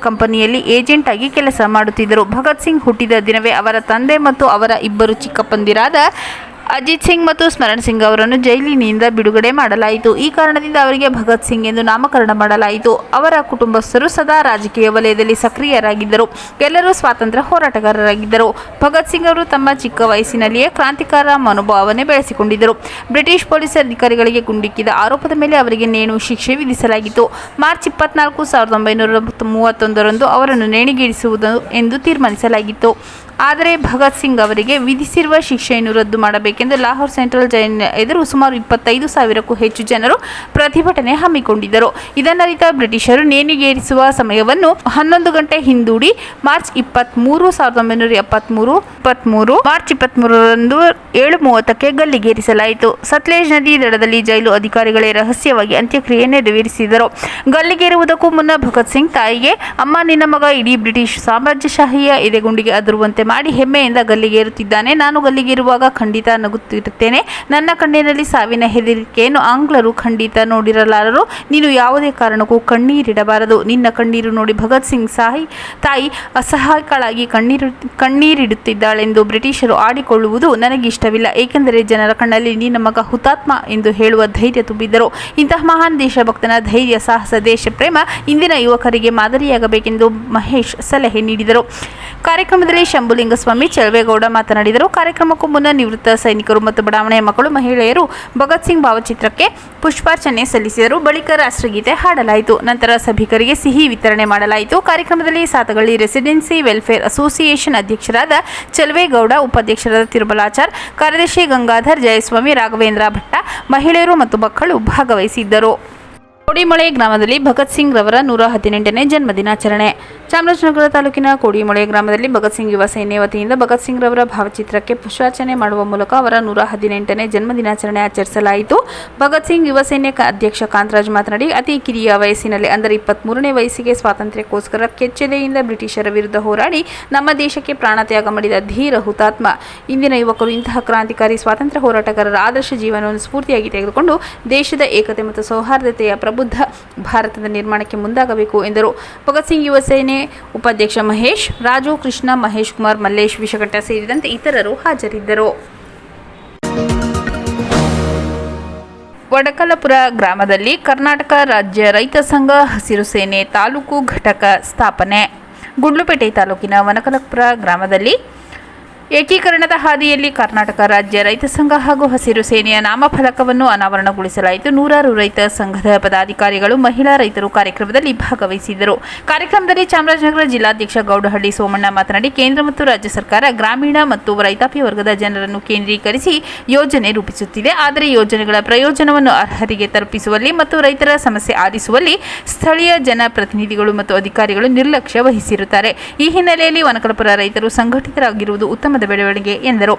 ಕಂಪನಿಯಲ್ಲಿ ಏಜೆಂಟ್ ಆಗಿ ಕೆಲಸ ಮಾಡುತ್ತಿದ್ದರು. ಭಗತ್ ಸಿಂಗ್ ಹುಟ್ಟಿದ ದಿನವೇ ಅವರ ತಂದೆ ಮತ್ತು ಅವರ ಇಬ್ಬರು ಚಿಕ್ಕಪ್ಪಂದಿರಾದ ಅಜಿತ್ ಸಿಂಗ್ ಮತ್ತು ಸ್ಮರಣ್ ಸಿಂಗ್ ಅವರನ್ನು ಜೈಲಿನಿಂದ ಬಿಡುಗಡೆ ಮಾಡಲಾಯಿತು. ಈ ಕಾರಣದಿಂದ ಅವರಿಗೆ ಭಗತ್ ಸಿಂಗ್ ಎಂದು ನಾಮಕರಣ ಮಾಡಲಾಯಿತು. ಅವರ ಕುಟುಂಬಸ್ಥರು ಸದಾ ರಾಜಕೀಯ ವಲಯದಲ್ಲಿ ಸಕ್ರಿಯರಾಗಿದ್ದರು. ಎಲ್ಲರೂ ಸ್ವಾತಂತ್ರ್ಯ ಹೋರಾಟಗಾರರಾಗಿದ್ದರು. ಭಗತ್ ಸಿಂಗ್ ಅವರು ತಮ್ಮ ಚಿಕ್ಕ ವಯಸ್ಸಿನಲ್ಲಿಯೇ ಕ್ರಾಂತಿಕಾರ ಮನೋಭಾವನೆ ಬೆಳೆಸಿಕೊಂಡಿದ್ದರು. ಬ್ರಿಟಿಷ್ ಪೊಲೀಸ್ ಅಧಿಕಾರಿಗಳಿಗೆ ಗುಂಡಿಕ್ಕಿದ ಆರೋಪದ ಮೇಲೆ ಅವರಿಗೆ ನೇಣು ಶಿಕ್ಷೆ ವಿಧಿಸಲಾಗಿತ್ತು. ಮಾರ್ಚ್ ಇಪ್ಪತ್ನಾಲ್ಕು, ಸಾವಿರದ ಒಂಬೈನೂರ ಮೂವತ್ತೊಂದರಂದು ಅವರನ್ನು ನೇಣಿಗೇರಿಸುವುದು ಎಂದು ತೀರ್ಮಾನಿಸಲಾಗಿತ್ತು. ಆದರೆ ಭಗತ್ ಸಿಂಗ್ ಅವರಿಗೆ ವಿಧಿಸಿರುವ ಶಿಕ್ಷೆಯನ್ನು ರದ್ದು ಮಾಡಬೇಕೆಂದು ಲಾಹೋರ್ ಸೆಂಟ್ರಲ್ ಜೈಲ್ ಎದುರು ಸುಮಾರು ಇಪ್ಪತ್ತೈದು ಸಾವಿರಕ್ಕೂ ಹೆಚ್ಚು ಜನರು ಪ್ರತಿಭಟನೆ ಹಮ್ಮಿಕೊಂಡಿದ್ದರು. ಇದನ್ನರಿತ ಬ್ರಿಟಿಷರು ನೇಣಿಗೇರಿಸುವ ಸಮಯವನ್ನು ಹನ್ನೊಂದು ಗಂಟೆ ಹಿಂದೂಡಿ ಮಾರ್ಚ್ ಇಪ್ಪತ್ತ್ಮೂರು ಸಾವಿರದ ಒಂಬೈನೂರ ಎಪ್ಪತ್ತ್ಮೂರು ಇಪ್ಪತ್ತ್ಮೂರು ಮಾರ್ಚ್ ಇಪ್ಪತ್ಮೂರರಂದು ಏಳು ಮೂವತ್ತಕ್ಕೆ ಗಲ್ಲಿಗೇರಿಸಲಾಯಿತು. ಸತ್ಲೇಜ್ ನದಿ ದಡದಲ್ಲಿ ಜೈಲು ಅಧಿಕಾರಿಗಳೇ ರಹಸ್ಯವಾಗಿ ಅಂತ್ಯಕ್ರಿಯೆ ನೆರವೇರಿಸಿದರು. ಗಲ್ಲಿಗೇರುವುದಕ್ಕೂ ಮುನ್ನ ಭಗತ್ ಸಿಂಗ್ ತಾಯಿಗೆ, ಅಮ್ಮ, ನಿನ್ನ ಮಗ ಇಡೀ ಬ್ರಿಟಿಷ್ ಸಾಮ್ರಾಜ್ಯಶಾಹಿಯ ಎದೆಗುಂಡಿಗೆ ಅದರುವಂತೆ ಮಾಡಿ ಹೆಮ್ಮೆಯಿಂದ ಗಲ್ಲಿಗೇರುತ್ತಿದ್ದಾನೆ ನಾನು ಗಲ್ಲಿಗೇರುವಾಗ ಖಂಡಿತ ನಗುತ್ತಿರುತ್ತೇನೆ. ನನ್ನ ಕಣ್ಣಿನಲ್ಲಿ ಸಾವಿನ ಹೆದರಿಕೆಯನ್ನು ಆಂಗ್ಲರು ಖಂಡಿತ ನೋಡಿರಲಾರರು. ನೀನು ಯಾವುದೇ ಕಾರಣಕ್ಕೂ ಕಣ್ಣೀರಿಡಬಾರದು. ನಿನ್ನ ಕಣ್ಣೀರು ನೋಡಿ ಭಗತ್ ಸಿಂಗ್ ಸಾಹಿ, ತಾಯಿ ಅಸಹಾಯಕಳಾಗಿ ಕಣ್ಣೀರು, ಕಣ್ಣೀರಿಡುತ್ತಿದ್ದಾಳೆಂದು ಬ್ರಿಟಿಷರು ಆಡಿಕೊಳ್ಳುವುದು ನನಗೆ ಇಷ್ಟವಿಲ್ಲ ಏಕೆಂದರೆ ಜನರ ಕಣ್ಣಲ್ಲಿ ನಿನ್ನ ಮಗ ಹುತಾತ್ಮ ಎಂದು ಹೇಳುವ ಧೈರ್ಯ ತುಂಬಿದ್ದರು. ಇಂತಹ ಮಹಾನ್ ದೇಶಭಕ್ತನ ಧೈರ್ಯ, ಸಾಹಸ, ದೇಶ ಪ್ರೇಮ ಇಂದಿನ ಯುವಕರಿಗೆ ಮಾದರಿಯಾಗಬೇಕೆಂದು ಮಹೇಶ್ ಸಲಹೆ ನೀಡಿದರು. ಕಾರ್ಯಕ್ರಮದಲ್ಲಿ ಶಂಭುಲಿಂಗಸ್ವಾಮಿ ಚಳವೇಗೌಡ ಮಾತನಾಡಿದರು. ಕಾರ್ಯಕ್ರಮಕ್ಕೂ ಮುನ್ನ ನಿವೃತ್ತ ಸೈನಿಕರು ಮತ್ತು ಬಡಾವಣೆಯ ಮಕ್ಕಳು, ಮಹಿಳೆಯರು ಭಗತ್ ಸಿಂಗ್ ಭಾವಚಿತ್ರಕ್ಕೆ ಪುಷ್ಪಾರ್ಚನೆ ಸಲ್ಲಿಸಿದರು. ಬಳಿಕ ರಾಷ್ಟ್ರಗೀತೆ ಹಾಡಲಾಯಿತು. ನಂತರ ಸಭಿಕರಿಗೆ ಸಿಹಿ ವಿತರಣೆ ಮಾಡಲಾಯಿತು. ಕಾರ್ಯಕ್ರಮದಲ್ಲಿ ಸಾತಗಳ್ಳಿ ರೆಸಿಡೆನ್ಸಿ ವೆಲ್ಫೇರ್ ಅಸೋಸಿಯೇಷನ್ ಅಧ್ಯಕ್ಷರಾದ ಚಲವೇಗೌಡ, ಉಪಾಧ್ಯಕ್ಷರಾದ ತಿರುಮಲಾಚಾರ್ ಕಾರ್ಯದರ್ಶಿ ಗಂಗಾಧರ್, ಜಯಸ್ವಾಮಿ, ರಾಘವೇಂದ್ರ ಭಟ್ಟ, ಮಹಿಳೆಯರು ಮತ್ತು ಮಕ್ಕಳು ಭಾಗವಹಿಸಿದ್ದರು. ಕೋಡಿಮಳೆ ಗ್ರಾಮದಲ್ಲಿ ಭಗತ್ ಸಿಂಗ್ ರವರ ನೂರ ಹದಿನೆಂಟನೇ ಜನ್ಮದಿನಾಚರಣೆ. ಚಾಮರಾಜನಗರ ತಾಲೂಕಿನ ಕೋಡಿಮೊಳೆ ಗ್ರಾಮದಲ್ಲಿ ಭಗತ್ ಸಿಂಗ್ ಯುವ ಸೇನೆ ವತಿಯಿಂದ ಭಗತ್ ಸಿಂಗ್ ರವರ ಭಾವಚಿತ್ರಕ್ಕೆ ಪುಷ್ಪಾರ್ಚನೆ ಮಾಡುವ ಮೂಲಕ ಅವರ ನೂರ ಹದಿನೆಂಟನೇ ಜನ್ಮದಿನಾಚರಣೆ ಆಚರಿಸಲಾಯಿತು. ಭಗತ್ ಸಿಂಗ್ ಯುವ ಸೇನೆ ಅಧ್ಯಕ್ಷ ಕಾಂತರಾಜ್ ಮಾತನಾಡಿ, ಅತಿ ಕಿರಿಯ ವಯಸ್ಸಿನಲ್ಲಿ, ಅಂದರೆ ಇಪ್ಪತ್ಮೂರನೇ ವಯಸ್ಸಿಗೆ ಸ್ವಾತಂತ್ರ್ಯಕ್ಕೋಸ್ಕರ ಕೆಚ್ಚೆದೆಯಿಂದ ಬ್ರಿಟಿಷರ ವಿರುದ್ಧ ಹೋರಾಡಿ ನಮ್ಮ ದೇಶಕ್ಕೆ ಪ್ರಾಣತ್ಯಾಗ ಮಾಡಿದ ಧೀರ ಹುತಾತ್ಮ. ಇಂದಿನ ಯುವಕರು ಇಂತಹ ಕ್ರಾಂತಿಕಾರಿ ಸ್ವಾತಂತ್ರ್ಯ ಹೋರಾಟಗಾರರ ಆದರ್ಶ ಜೀವನವನ್ನು ಸ್ಫೂರ್ತಿಯಾಗಿ ತೆಗೆದುಕೊಂಡು ದೇಶದ ಏಕತೆ ಮತ್ತು ಸೌಹಾರ್ದತೆಯ ಪ್ರಬುದ್ಧ ಭಾರತದ ನಿರ್ಮಾಣಕ್ಕೆ ಮುಂದಾಗಬೇಕು ಎಂದರು. ಭಗತ್ ಸಿಂಗ್ ಯುವ ಸೇನೆ ಉಪಾಧ್ಯಕ್ಷ ಮಹೇಶ್, ರಾಜು ಕೃಷ್ಣ, ಮಹೇಶ್ ಕುಮಾರ್, ಮಲ್ಲೇಶ್ ವಿಷಘಟ್ಟ ಸೇರಿದಂತೆ ಇತರರು ಹಾಜರಿದ್ದರು. ವಡಕಲಪುರ ಗ್ರಾಮದಲ್ಲಿ ಕರ್ನಾಟಕ ರಾಜ್ಯ ರೈತ ಸಂಘ ಹಸಿರು ಸೇನೆ ತಾಲೂಕು ಘಟಕ ಸ್ಥಾಪನೆ. ಗುಂಡ್ಲುಪೇಟೆ ತಾಲೂಕಿನ ವನಕಲಪುರ ಗ್ರಾಮದಲ್ಲಿ ಏಕೀಕರಣದ ಹಾದಿಯಲ್ಲಿ ಕರ್ನಾಟಕ ರಾಜ್ಯ ರೈತ ಸಂಘ ಹಾಗೂ ಹಸಿರು ಸೇನೆಯ ನಾಮಫಲಕವನ್ನು ಅನಾವರಣಗೊಳಿಸಲಾಯಿತು. ನೂರಾರು ರೈತ ಸಂಘದ ಪದಾಧಿಕಾರಿಗಳು ಮಹಿಳಾ ರೈತರು ಕಾರ್ಯಕ್ರಮದಲ್ಲಿ ಭಾಗವಹಿಸಿದರು ಕಾರ್ಯಕ್ರಮದಲ್ಲಿ ಚಾಮರಾಜನಗರ ಜಿಲ್ಲಾಧ್ಯಕ್ಷ ಗೌಡಹಳ್ಳಿ ಸೋಮಣ್ಣ ಮಾತನಾಡಿ, ಕೇಂದ್ರ ಮತ್ತು ರಾಜ್ಯ ಸರ್ಕಾರ ಗ್ರಾಮೀಣ ಮತ್ತು ರೈತಾಪಿ ವರ್ಗದ ಜನರನ್ನು ಕೇಂದ್ರೀಕರಿಸಿ ಯೋಜನೆ ರೂಪಿಸುತ್ತಿದೆ. ಆದರೆ ಯೋಜನೆಗಳ ಪ್ರಯೋಜನವನ್ನು ಅರ್ಹರಿಗೆ ತಲುಪಿಸುವಲ್ಲಿ ಮತ್ತು ರೈತರ ಸಮಸ್ಯೆ ಆಲಿಸುವಲ್ಲಿ ಸ್ಥಳೀಯ ಜನಪ್ರತಿನಿಧಿಗಳು ಮತ್ತು ಅಧಿಕಾರಿಗಳು ನಿರ್ಲಕ್ಷ್ಯ ವಹಿಸಿರುತ್ತಾರೆ. ಈ ಹಿನ್ನೆಲೆಯಲ್ಲಿ ವನಕಲಪುರ ರೈತರು ಸಂಘಟಿತರಾಗಿರುವುದು ಉತ್ತಮದ ಬೆಳವಣಿಗೆ ಎಂದರು.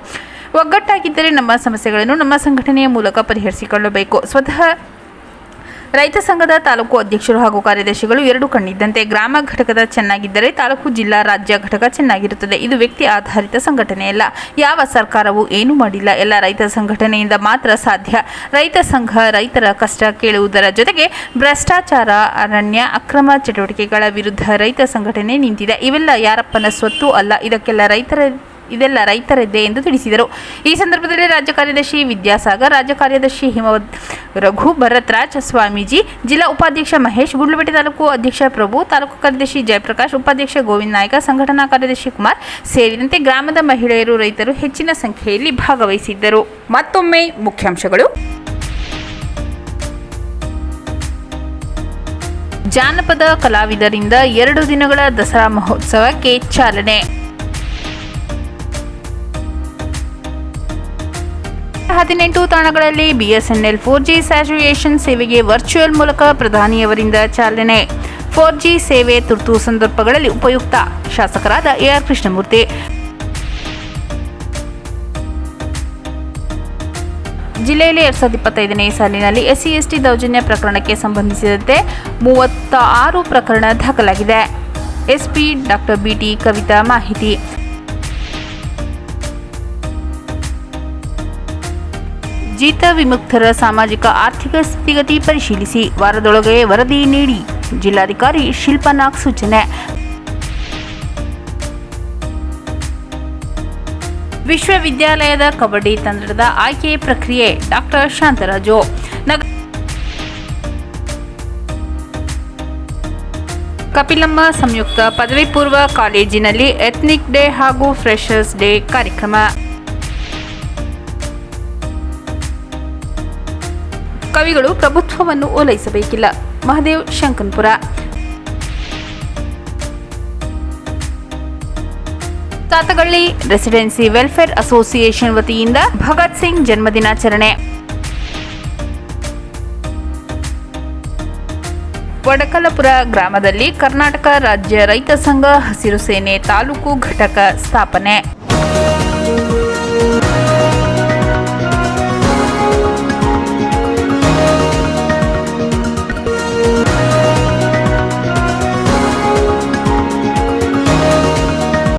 ಒಗ್ಗಟ್ಟಾಗಿದ್ದರೆ ನಮ್ಮ ಸಮಸ್ಯೆಗಳನ್ನು ನಮ್ಮ ಸಂಘಟನೆಯ ಮೂಲಕ ಪರಿಹರಿಸಿಕೊಳ್ಳಬೇಕು. ಸ್ವತಃ ರೈತ ಸಂಘದ ತಾಲೂಕು ಅಧ್ಯಕ್ಷರು ಹಾಗೂ ಕಾರ್ಯದರ್ಶಿಗಳು ಎರಡು ಕಣ್ಣಿದ್ದಂತೆ ಗ್ರಾಮ ಘಟಕದ ಚೆನ್ನಾಗಿದ್ದರೆ ತಾಲೂಕು ಜಿಲ್ಲಾ ರಾಜ್ಯ ಘಟಕ ಚೆನ್ನಾಗಿರುತ್ತದೆ. ಇದು ವ್ಯಕ್ತಿ ಆಧಾರಿತ ಸಂಘಟನೆಯಲ್ಲ. ಯಾವ ಸರ್ಕಾರವೂ ಏನೂ ಮಾಡಿಲ್ಲ. ಎಲ್ಲ ರೈತ ಸಂಘಟನೆಯಿಂದ ಮಾತ್ರ ಸಾಧ್ಯ. ರೈತ ಸಂಘ ರೈತರ ಕಷ್ಟ ಕೇಳುವುದರ ಜೊತೆಗೆ ಭ್ರಷ್ಟಾಚಾರ, ಅರಣ್ಯ, ಅಕ್ರಮ ಚಟುವಟಿಕೆಗಳ ವಿರುದ್ಧ ರೈತ ಸಂಘಟನೆ ನಿಂತಿದೆ. ಇವೆಲ್ಲ ಯಾರಪ್ಪನ ಸ್ವತ್ತು ಅಲ್ಲ. ಇದಕ್ಕೆಲ್ಲ ರೈತರ ಇದೆಲ್ಲ ರೈತರದ್ದೇ ಎಂದು ತಿಳಿಸಿದರು. ಈ ಸಂದರ್ಭದಲ್ಲಿ ರಾಜ್ಯ ಕಾರ್ಯದರ್ಶಿ ವಿದ್ಯಾಸಾಗರ್, ರಾಜ್ಯ ಕಾರ್ಯದರ್ಶಿ ಹಿಮವದ್ ರಘು ಭರತ್ರಾಜ್ ಸ್ವಾಮೀಜಿ, ಜಿಲ್ಲಾ ಉಪಾಧ್ಯಕ್ಷ ಮಹೇಶ್, ಗುಂಡ್ಲುಪೇಟೆ ತಾಲೂಕು ಅಧ್ಯಕ್ಷ ಪ್ರಭು, ತಾಲೂಕು ಕಾರ್ಯದರ್ಶಿ ಜಯಪ್ರಕಾಶ್, ಉಪಾಧ್ಯಕ್ಷ ಗೋವಿಂದ ನಾಯ್ಕ, ಸಂಘಟನಾ ಕಾರ್ಯದರ್ಶಿ ಕುಮಾರ್ ಸೇರಿದಂತೆ ಗ್ರಾಮದ ಮಹಿಳೆಯರು ರೈತರು ಹೆಚ್ಚಿನ ಸಂಖ್ಯೆಯಲ್ಲಿ ಭಾಗವಹಿಸಿದ್ದರು. ಮತ್ತೊಮ್ಮೆ ಮುಖ್ಯಾಂಶಗಳು. ಜಾನಪದ ಕಲಾವಿದರಿಂದ ಎರಡು ದಿನಗಳ ದಸರಾ ಮಹೋತ್ಸವಕ್ಕೆ ಚಾಲನೆ. ಹದಿನೆಂಟು ತಾಣಗಳಲ್ಲಿ ಬಿಎಸ್ಎನ್ಎಲ್ ಫೋರ್ ಜಿ ಸ್ಯಾಚುಯೇಷನ್ ಸೇವೆಗೆ ವರ್ಚುವಲ್ ಮೂಲಕ ಪ್ರಧಾನಿಯವರಿಂದ ಚಾಲನೆ. ಫೋರ್ ಜಿ ಸೇವೆ ತುರ್ತು ಸಂದರ್ಭಗಳಲ್ಲಿ ಉಪಯುಕ್ತ. ಶಾಸಕರಾದ ಎಆರ್ ಕೃಷ್ಣಮೂರ್ತಿ. ಜಿಲ್ಲೆಯಲ್ಲಿ ಎರಡ್ ಸಾವಿರದ ಇಪ್ಪತ್ತೈದನೇ ಸಾಲಿನಲ್ಲಿ ಎಸ್ಸಿ ಎಸ್ಟಿ ದೌರ್ಜನ್ಯ ಪ್ರಕರಣಕ್ಕೆ ಸಂಬಂಧಿಸಿದಂತೆ ಮೂವತ್ತ ಆರು ಪ್ರಕರಣ ದಾಖಲಾಗಿದೆ. ಎಸ್ಪಿ ಡಾಕ್ಟರ್ ಬಿಟಿ ಕವಿತಾ ಮಾಹಿತಿ. ಜೀತ ವಿಮುಕ್ತರ ಸಾಮಾಜಿಕ ಆರ್ಥಿಕ ಸ್ಥಿತಿಗತಿ ಪರಿಶೀಲಿಸಿ ವಾರದೊಳಗೆ ವರದಿ ನೀಡಿ. ಜಿಲ್ಲಾಧಿಕಾರಿ ಶಿಲ್ಪನಾಗ್ ಸೂಚನೆ. ವಿಶ್ವವಿದ್ಯಾಲಯದ ಕಬಡ್ಡಿ ತಂಡದ ಆಯ್ಕೆ ಪ್ರಕ್ರಿಯೆ ಡಾಕ್ಟರ್ ಶಾಂತರಾಜು. ಕಪಿಲಮ್ಮ ಸಂಯುಕ್ತ ಪದವಿ ಪೂರ್ವ ಕಾಲೇಜಿನಲ್ಲಿ ಎಥ್ನಿಕ್ ಡೇ ಹಾಗೂ ಫ್ರೆಷರ್ಸ್ ಡೇ ಕಾರ್ಯಕ್ರಮ. ಕವಿಗಳು ಪ್ರಭುತ್ವವನ್ನು ಓಲೈಸಬೇಕಿಲ್ಲ. Mahadev Shankanpura. Tatagalli residency welfare association ವತಿಯಿಂದ ಭಗತ್ ಸಿಂಗ್ ಜನ್ಮದಿನಾಚರಣೆ. ವಡಕಲಪುರ ಗ್ರಾಮದಲ್ಲಿ ಕರ್ನಾಟಕ ರಾಜ್ಯ ರೈತ ಸಂಘ ಹಸಿರು ಸೇನೆ ತಾಲೂಕು ಘಟಕ ಸ್ಥಾಪನೆ.